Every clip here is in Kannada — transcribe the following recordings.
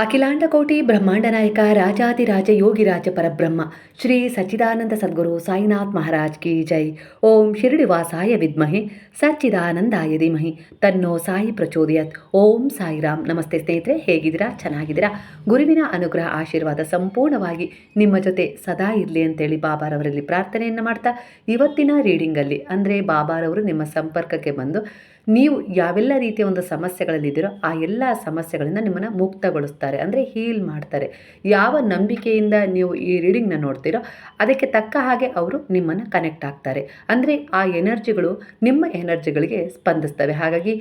ಅಖಿಲಾಂಡ ಕೋಟಿ ಬ್ರಹ್ಮಾಂಡ ನಾಯಕ ರಾಜಾದಿರಾಜ ಯೋಗಿರಾಜ ಪರಬ್ರಹ್ಮ, ಶ್ರೀ ಸಚ್ಚಿದಾನಂದ ಸದ್ಗುರು ಸಾಯಿನಾಥ್ ಮಹಾರಾಜ್ ಕಿ ಜೈ. ಓಂ ಶಿರಡಿವಾಸಾಯ ವಿದ್ಮಹೆ, ಸಚ್ಚಿದಾನಂದಾಯ ಧೀಮಹಿ. ತನ್ನೋ ಸಾಯಿ ಪ್ರಚೋದಯತ್. ಓಂ ಸಾಯಿರಾಮ್. ನಮಸ್ತೆ ಸ್ನೇಹಿತರೆ, ಹೇಗಿದ್ದೀರಾ? ಚೆನ್ನಾಗಿದ್ದೀರಾ? ಗುರುವಿನ ಅನುಗ್ರಹ ಆಶೀರ್ವಾದ ಸಂಪೂರ್ಣವಾಗಿ ನಿಮ್ಮ ಜೊತೆ ಸದಾ ಇರಲಿ ಅಂತೇಳಿ ಬಾಬಾರವರಲ್ಲಿ ಪ್ರಾರ್ಥನೆಯನ್ನು ಮಾಡ್ತಾ ಇವತ್ತಿನ ರೀಡಿಂಗಲ್ಲಿ, ಅಂದರೆ ಬಾಬಾರವರು ನಿಮ್ಮ ಸಂಪರ್ಕಕ್ಕೆ ಬಂದು ನೀವು ಯಾವೆಲ್ಲ ರೀತಿಯ ಒಂದು ಸಮಸ್ಯೆಗಳಲ್ಲಿದ್ದೀರೋ ಆ ಎಲ್ಲ ಸಮಸ್ಯೆಗಳಿಂದ ನಿಮ್ಮನ್ನು ಮುಕ್ತಗೊಳಿಸ್ತಾರೆ, ಅಂದರೆ ಹೀಲ್ ಮಾಡ್ತಾರೆ. ಯಾವ ನಂಬಿಕೆಯಿಂದ ನೀವು ಈ ರೀಡಿಂಗ್ನ ನೋಡ್ತೀರೋ ಅದಕ್ಕೆ ತಕ್ಕ ಹಾಗೆ ಅವರು ನಿಮ್ಮನ್ನು ಕನೆಕ್ಟ್ ಆಗ್ತಾರೆ. ಅಂದರೆ ಆ ಎನರ್ಜಿಗಳು ನಿಮ್ಮ ಎನರ್ಜಿಗಳಿಗೆ ಸ್ಪಂದಿಸ್ತವೆ. ಹಾಗಾಗಿ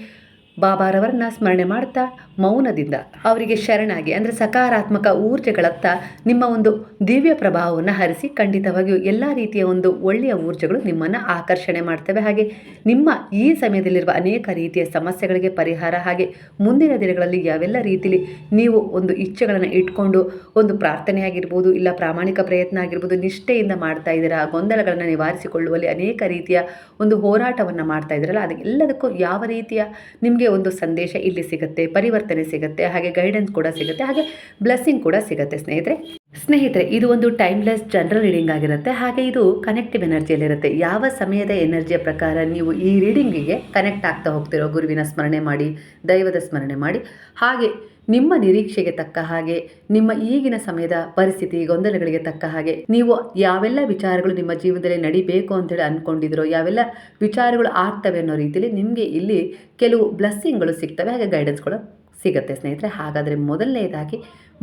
ಬಾಬಾರವರನ್ನ ಸ್ಮರಣೆ ಮಾಡ್ತಾ, ಮೌನದಿಂದ ಅವರಿಗೆ ಶರಣಾಗಿ, ಅಂದರೆ ಸಕಾರಾತ್ಮಕ ಊರ್ಜೆಗಳತ್ತ ನಿಮ್ಮ ಒಂದು ದಿವ್ಯ ಪ್ರಭಾವವನ್ನು ಹರಿಸಿ ಖಂಡಿತವಾಗಿಯೂ ಎಲ್ಲ ರೀತಿಯ ಒಂದು ಒಳ್ಳೆಯ ಊರ್ಜೆಗಳು ನಿಮ್ಮನ್ನು ಆಕರ್ಷಣೆ ಮಾಡ್ತವೆ. ಹಾಗೆ ನಿಮ್ಮ ಈ ಸಮಯದಲ್ಲಿರುವ ಅನೇಕ ರೀತಿಯ ಸಮಸ್ಯೆಗಳಿಗೆ ಪರಿಹಾರ, ಹಾಗೆ ಮುಂದಿನ ದಿನಗಳಲ್ಲಿ ಯಾವೆಲ್ಲ ರೀತಿಯಲ್ಲಿ ನೀವು ಒಂದು ಇಚ್ಛೆಗಳನ್ನು ಇಟ್ಕೊಂಡು ಒಂದು ಪ್ರಾರ್ಥನೆ ಆಗಿರ್ಬೋದು, ಇಲ್ಲ ಪ್ರಾಮಾಣಿಕ ಪ್ರಯತ್ನ ಆಗಿರ್ಬೋದು, ನಿಷ್ಠೆಯಿಂದ ಮಾಡ್ತಾ ಇದ್ದೀರಾ, ಗೊಂದಲಗಳನ್ನು ನಿವಾರಿಸಿಕೊಳ್ಳುವಲ್ಲಿ ಅನೇಕ ರೀತಿಯ ಒಂದು ಹೋರಾಟವನ್ನು ಮಾಡ್ತಾ ಇದ್ದೀರಲ್ಲ ಅದಕ್ಕೆಲ್ಲದಕ್ಕೂ ಯಾವ ರೀತಿಯ ನಿಮಗೆ ಒಂದು ಸಂದೇಶ ಇಲ್ಲಿ ಸಿಗುತ್ತೆ, ಪರಿವರ್ತನೆ ಸಿಗುತ್ತೆ, ಹಾಗೆ ಗೈಡೆನ್ಸ್ ಕೂಡ ಸಿಗುತ್ತೆ, ಹಾಗೆ ಬ್ಲೆಸ್ಸಿಂಗ್ ಕೂಡ ಸಿಗುತ್ತೆ ಸ್ನೇಹಿತರೆ. ಸ್ನೇಹಿತರೆ, ಇದು ಒಂದು ಟೈಮ್ಲೆಸ್ ಜನರಲ್ ರೀಡಿಂಗ್ ಆಗಿರುತ್ತೆ, ಹಾಗೆ ಇದು ಕನೆಕ್ಟಿವ್ ಎನರ್ಜಿಯಲ್ಲಿರುತ್ತೆ ಯಾವ ಸಮಯದ ಎನರ್ಜಿಯ ಪ್ರಕಾರ ನೀವು ಈ ರೀಡಿಂಗಿಗೆ ಕನೆಕ್ಟ್ ಆಗ್ತಾ ಹೋಗ್ತಿರೋ, ಗುರುವಿನ ಸ್ಮರಣೆ ಮಾಡಿ, ದೈವದ ಸ್ಮರಣೆ ಮಾಡಿ, ಹಾಗೆ ನಿಮ್ಮ ನಿರೀಕ್ಷೆಗೆ ತಕ್ಕ ಹಾಗೆ, ನಿಮ್ಮ ಈಗಿನ ಸಮಯದ ಪರಿಸ್ಥಿತಿ ಗೊಂದಲಗಳಿಗೆ ತಕ್ಕ ಹಾಗೆ. ನೀವು ಯಾವೆಲ್ಲ ವಿಚಾರಗಳು ನಿಮ್ಮ ಜೀವನದಲ್ಲಿ ನಡಿಬೇಕು ಅಂತೇಳಿ ಅಂದ್ಕೊಂಡಿದ್ರೋ ಯಾವೆಲ್ಲ ವಿಚಾರಗಳು ಆಗ್ತವೆ ಅನ್ನೋ ರೀತಿಯಲ್ಲಿ ನಿಮಗೆ ಇಲ್ಲಿ ಕೆಲವು ಬ್ಲೆಸ್ಸಿಂಗ್ಗಳು ಸಿಗ್ತವೆ, ಹಾಗೆ ಗೈಡೆನ್ಸ್ಗಳು ಸಿಗುತ್ತೆ ಸ್ನೇಹಿತರೆ. ಹಾಗಾದರೆ ಮೊದಲನೇದಾಗಿ,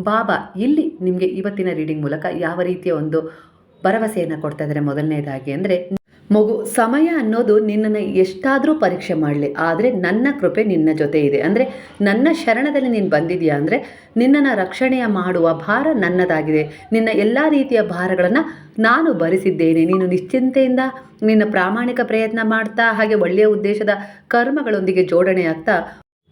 ಬಾಬಾ ಇಲ್ಲಿ ನಿಮಗೆ ಇವತ್ತಿನ ರೀಡಿಂಗ್ ಮೂಲಕ ಯಾವ ರೀತಿಯ ಒಂದು ಭರವಸೆಯನ್ನು ಕೊಡ್ತಾ ಇದ್ದಾರೆ ಮೊದಲನೇದಾಗಿ ಅಂದರೆ ಮಗು ಸಮಯ ಅನ್ನೋದು ನಿನ್ನನ್ನು ಎಷ್ಟಾದರೂ ಪರೀಕ್ಷೆ ಮಾಡಲಿ, ಆದರೆ ನನ್ನ ಕೃಪೆ ನಿನ್ನ ಜೊತೆ ಇದೆ. ಅಂದರೆ ನನ್ನ ಶರಣದಲ್ಲಿ ನೀನು ಬಂದಿದೆಯಾ ಅಂದರೆ ನಿನ್ನನ್ನು ರಕ್ಷಣೆಯ ಮಾಡುವ ಭಾರ ನನ್ನದಾಗಿದೆ. ನಿನ್ನ ಎಲ್ಲ ರೀತಿಯ ಭಾರಗಳನ್ನು ನಾನು ಭರಿಸಿದ್ದೇನೆ. ನೀನು ನಿಶ್ಚಿಂತೆಯಿಂದ ನಿನ್ನ ಪ್ರಾಮಾಣಿಕ ಪ್ರಯತ್ನ ಮಾಡ್ತಾ, ಹಾಗೆ ಒಳ್ಳೆಯ ಉದ್ದೇಶದ ಕರ್ಮಗಳೊಂದಿಗೆ ಜೋಡಣೆ ಆಗ್ತಾ,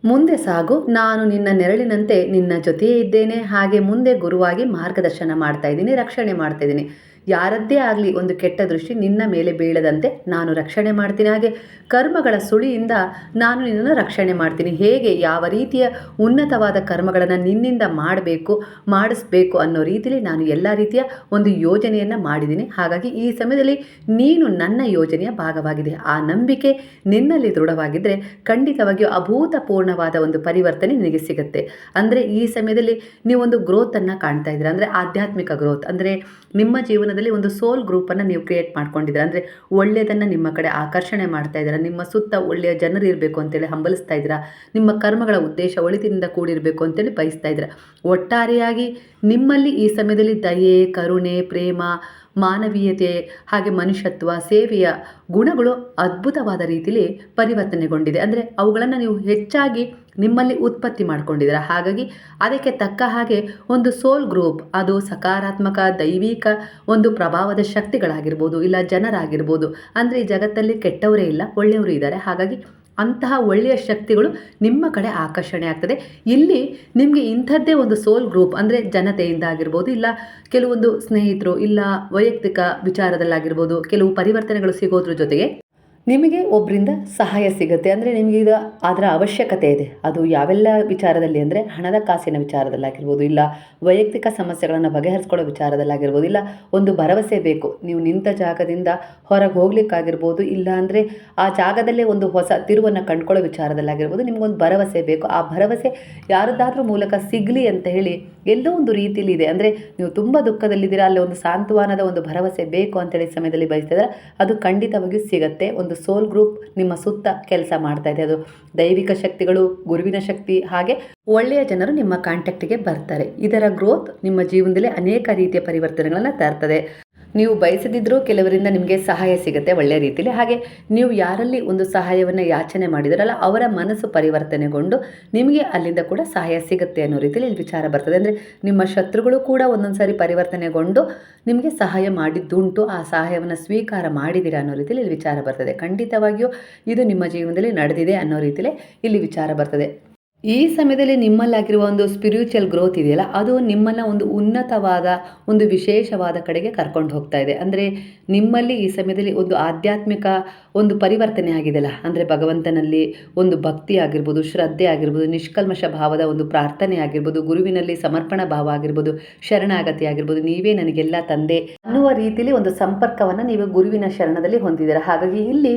ಮುಂದೆ ಸಾಗು. ನಾನು ನಿನ್ನ ನೆರಳಿನಂತೆ ನಿನ್ನ ಜೊತೆಯೇ ಇದ್ದೇನೆ. ಹಾಗೆ ಮುಂದೆ ಗುರುವಾಗಿ ಮಾರ್ಗದರ್ಶನ ಮಾಡ್ತಾ ಇದ್ದೀನಿ, ರಕ್ಷಣೆ ಮಾಡ್ತಾ ಇದ್ದೀನಿ. ಯಾರದ್ದೇ ಆಗಲಿ ಒಂದು ಕೆಟ್ಟ ದೃಷ್ಟಿ ನಿನ್ನ ಮೇಲೆ ಬೀಳದಂತೆ ನಾನು ರಕ್ಷಣೆ ಮಾಡ್ತೀನಿ. ಹಾಗೆ ಕರ್ಮಗಳ ಸುಳಿಯಿಂದ ನಾನು ನಿನ್ನನ್ನು ರಕ್ಷಣೆ ಮಾಡ್ತೀನಿ. ಹೇಗೆ ಯಾವ ರೀತಿಯ ಉನ್ನತವಾದ ಕರ್ಮಗಳನ್ನು ನಿನ್ನಿಂದ ಮಾಡಬೇಕು, ಮಾಡಿಸ್ಬೇಕು ಅನ್ನೋ ರೀತಿಯಲ್ಲಿ ನಾನು ಎಲ್ಲ ರೀತಿಯ ಒಂದು ಯೋಜನೆಯನ್ನು ಮಾಡಿದ್ದೀನಿ. ಹಾಗಾಗಿ ಈ ಸಮಯದಲ್ಲಿ ನೀನು ನನ್ನ ಯೋಜನೆಯ ಭಾಗವಾಗಿದೆ. ಆ ನಂಬಿಕೆ ನಿನ್ನಲ್ಲಿ ದೃಢವಾಗಿದ್ದರೆ ಖಂಡಿತವಾಗಿಯೂ ಅಭೂತಪೂರ್ಣವಾದ ಒಂದು ಪರಿವರ್ತನೆ ನಿನಗೆ ಸಿಗುತ್ತೆ. ಅಂದರೆ ಈ ಸಮಯದಲ್ಲಿ ನೀವೊಂದು ಗ್ರೋತನ್ನು ಕಾಣ್ತಾ ಇದ್ದೀರಾ. ಅಂದರೆ ಆಧ್ಯಾತ್ಮಿಕ ಗ್ರೋತ್ ಅಂದರೆ ನಿಮ್ಮ ಜೀವನದಲ್ಲಿ ಒಂದು ಸೋಲ್ ಗ್ರೂಪನ್ನು ನೀವು ಕ್ರಿಯೇಟ್ ಮಾಡ್ಕೊಂಡಿದ್ದೀರಾ. ಅಂದರೆ ಒಳ್ಳೆಯದನ್ನು ನಿಮ್ಮ ಕಡೆ ಆಕರ್ಷಣೆ ಮಾಡ್ತಾ ಇದ್ದೀರಾ. ನಿಮ್ಮ ಸುತ್ತ ಒಳ್ಳೆಯ ಜನರು ಇರಬೇಕು ಅಂತೇಳಿ ಹಂಬಲಿಸ್ತಾ ಇದ್ದೀರಾ? ನಿಮ್ಮ ಕರ್ಮಗಳ ಉದ್ದೇಶ ಒಳಿತಿನಿಂದ ಕೂಡಿರಬೇಕು ಅಂತೇಳಿ ಬಯಸ್ತಾ ಇದ್ದೀರಾ? ಒಟ್ಟಾರೆಯಾಗಿ ನಿಮ್ಮಲ್ಲಿ ಈ ಸಮಯದಲ್ಲಿ ದಯೆ, ಕರುಣೆ, ಪ್ರೇಮ ಮಾನವೀಯತೆ ಹಾಗೆ ಮನುಷ್ಯತ್ವ, ಸೇವೆಯ ಗುಣಗಳು ಅದ್ಭುತವಾದ ರೀತಿಯಲ್ಲಿ ಪರಿವರ್ತನೆಗೊಂಡಿದೆ. ಅಂದರೆ ಅವುಗಳನ್ನು ನೀವು ಹೆಚ್ಚಾಗಿ ನಿಮ್ಮಲ್ಲಿ ಉತ್ಪತ್ತಿ ಮಾಡಿಕೊಂಡಿದ್ದೀರ. ಹಾಗಾಗಿ ಅದಕ್ಕೆ ತಕ್ಕ ಹಾಗೆ ಒಂದು ಸೋಲ್ ಗ್ರೂಪ್, ಅದು ಸಕಾರಾತ್ಮಕ, ದೈವಿಕ ಒಂದು ಪ್ರಭಾವದ ಶಕ್ತಿಗಳಾಗಿರ್ಬೋದು, ಇಲ್ಲ ಜನರಾಗಿರ್ಬೋದು. ಅಂದರೆ ಈ ಜಗತ್ತಲ್ಲಿ ಕೆಟ್ಟವರೇ ಇಲ್ಲ, ಒಳ್ಳೆಯವರು ಇದ್ದಾರೆ. ಹಾಗಾಗಿ ಅಂತಹ ಒಳ್ಳೆಯ ಶಕ್ತಿಗಳು ನಿಮ್ಮ ಕಡೆ ಆಕರ್ಷಣೆ ಆಗ್ತದೆ. ಇಲ್ಲಿ ನಿಮಗೆ ಇಂಥದ್ದೇ ಒಂದು ಸೋಲ್ ಗ್ರೂಪ್ ಅಂದರೆ ಜನತೆಯಿಂದ ಆಗಿರ್ಬೋದು, ಇಲ್ಲ ಕೆಲವೊಂದು ಸ್ನೇಹಿತರು, ಇಲ್ಲ ವೈಯಕ್ತಿಕ ವಿಚಾರದಲ್ಲಾಗಿರ್ಬೋದು, ಕೆಲವು ಪರಿವರ್ತನೆಗಳು ಸಿಗೋದ್ರ ಜೊತೆಗೆ ನಿಮಗೆ ಒಬ್ಬರಿಂದ ಸಹಾಯ ಸಿಗುತ್ತೆ. ಅಂದರೆ ನಿಮಗೆ ಇದು ಅದರ ಅವಶ್ಯಕತೆ ಇದೆ. ಅದು ಯಾವೆಲ್ಲ ವಿಚಾರದಲ್ಲಿ ಅಂದರೆ ಹಣದ ಕಾಸಿನ ವಿಚಾರದಲ್ಲಾಗಿರ್ಬೋದು, ಇಲ್ಲ ವೈಯಕ್ತಿಕ ಸಮಸ್ಯೆಗಳನ್ನು ಬಗೆಹರಿಸ್ಕೊಳ್ಳೋ ವಿಚಾರದಲ್ಲಾಗಿರ್ಬೋದು, ಇಲ್ಲ ಒಂದು ಭರವಸೆ ಬೇಕು. ನೀವು ನಿಂತ ಜಾಗದಿಂದ ಹೊರಗೆ ಹೋಗ್ಲಿಕ್ಕಾಗಿರ್ಬೋದು, ಇಲ್ಲ ಅಂದರೆ ಆ ಜಾಗದಲ್ಲೇ ಒಂದು ಹೊಸ ತಿರುವನ್ನು ಕಂಡುಕೊಳ್ಳೋ ವಿಚಾರದಲ್ಲಾಗಿರ್ಬೋದು ನಿಮಗೊಂದು ಭರವಸೆ ಬೇಕು. ಆ ಭರವಸೆ ಯಾರದ್ದಾದ್ರೂ ಮೂಲಕ ಸಿಗಲಿ ಅಂತ ಹೇಳಿ ಎಲ್ಲೋ ಒಂದು ರೀತಿಯಲ್ಲಿ ಇದೆ. ಅಂದರೆ ನೀವು ತುಂಬ ದುಃಖದಲ್ಲಿದ್ದೀರಾ, ಅಲ್ಲಿ ಒಂದು ಸಾಂತ್ವನದ ಒಂದು ಭರವಸೆ ಬೇಕು ಅಂತೇಳಿ ಸಮಯದಲ್ಲಿ ಬಯಸ್ತಿದ್ರೆ ಅದು ಖಂಡಿತವಾಗಿಯೂ ಸಿಗುತ್ತೆ. ಒಂದು ಸೋಲ್ ಗ್ರೂಪ್ ನಿಮ್ಮ ಸುತ್ತ ಕೆಲಸ ಮಾಡ್ತಾ ಇದೆ. ಅದು ದೈವಿಕ ಶಕ್ತಿಗಳು, ಗುರುವಿನ ಶಕ್ತಿ ಹಾಗೆ ಒಳ್ಳೆಯ ಜನರು ನಿಮ್ಮ ಕಾಂಟ್ಯಾಕ್ಟಿಗೆ ಬರ್ತಾರೆ. ಇದರ ಗ್ರೋತ್ ನಿಮ್ಮ ಜೀವನದಲ್ಲಿ ಅನೇಕ ರೀತಿಯ ಪರಿವರ್ತನೆಗಳನ್ನು ತರ್ತದೆ. ನೀವು ಬಯಸದಿದ್ದರೂ ಕೆಲವರಿಂದ ನಿಮಗೆ ಸಹಾಯ ಸಿಗುತ್ತೆ ಒಳ್ಳೆಯ ರೀತಿಯಲ್ಲಿ ಹಾಗೆ ನೀವು ಯಾರಲ್ಲಿ ಒಂದು ಸಹಾಯವನ್ನು ಯಾಚನೆ ಮಾಡಿದಾರಲ್ಲ, ಅವರ ಮನಸ್ಸು ಪರಿವರ್ತನೆಗೊಂಡು ನಿಮಗೆ ಅಲ್ಲಿಂದ ಕೂಡ ಸಹಾಯ ಸಿಗುತ್ತೆ ಅನ್ನೋ ರೀತಿಯಲ್ಲಿ ಇಲ್ಲಿ ವಿಚಾರ ಬರ್ತದೆ. ಅಂದರೆ ನಿಮ್ಮ ಶತ್ರುಗಳು ಕೂಡ ಒಂದೊಂದು ಸಾರಿ ಪರಿವರ್ತನೆಗೊಂಡು ನಿಮಗೆ ಸಹಾಯ ಮಾಡಿದ್ದುಂಟು, ಆ ಸಹಾಯವನ್ನು ಸ್ವೀಕಾರ ಮಾಡಿದ್ದೀರಾ ಅನ್ನೋ ರೀತಿಯಲ್ಲಿ ಇಲ್ಲಿ ವಿಚಾರ ಬರ್ತದೆ. ಖಂಡಿತವಾಗಿಯೂ ಇದು ನಿಮ್ಮ ಜೀವನದಲ್ಲಿ ನಡೆದಿದೆ ಅನ್ನೋ ರೀತಿಯಲ್ಲಿ ಇಲ್ಲಿ ವಿಚಾರ ಬರ್ತದೆ. ಈ ಸಮಯದಲ್ಲಿ ನಿಮ್ಮಲ್ಲಾಗಿರುವ ಒಂದು ಸ್ಪಿರಿಚುವಲ್ ಗ್ರೋತ್ ಇದೆಯಲ್ಲ, ಅದು ನಿಮ್ಮನ್ನು ಒಂದು ಉನ್ನತವಾದ, ಒಂದು ವಿಶೇಷವಾದ ಕಡೆಗೆ ಕರ್ಕೊಂಡು ಹೋಗ್ತಾ ಇದೆ. ಅಂದರೆ ನಿಮ್ಮಲ್ಲಿ ಈ ಸಮಯದಲ್ಲಿ ಒಂದು ಆಧ್ಯಾತ್ಮಿಕ ಒಂದು ಪರಿವರ್ತನೆ ಆಗಿದೆಯಲ್ಲ, ಅಂದರೆ ಭಗವಂತನಲ್ಲಿ ಒಂದು ಭಕ್ತಿ ಆಗಿರ್ಬೋದು, ಶ್ರದ್ಧೆ ಆಗಿರ್ಬೋದು, ನಿಷ್ಕಲ್ಮಶ ಭಾವದ ಒಂದು ಪ್ರಾರ್ಥನೆ ಆಗಿರ್ಬೋದು, ಗುರುವಿನಲ್ಲಿ ಸಮರ್ಪಣಾ ಭಾವ ಆಗಿರ್ಬೋದು, ಶರಣಾಗತಿ ಆಗಿರ್ಬೋದು, ನೀವೇ ನನಗೆಲ್ಲ ತಂದೆ ಅನ್ನುವ ರೀತಿಯಲ್ಲಿ ಒಂದು ಸಂಪರ್ಕವನ್ನು ನೀವು ಗುರುವಿನ ಶರಣದಲ್ಲಿ ಹೊಂದಿದ್ದೀರಾ. ಹಾಗಾಗಿ ಇಲ್ಲಿ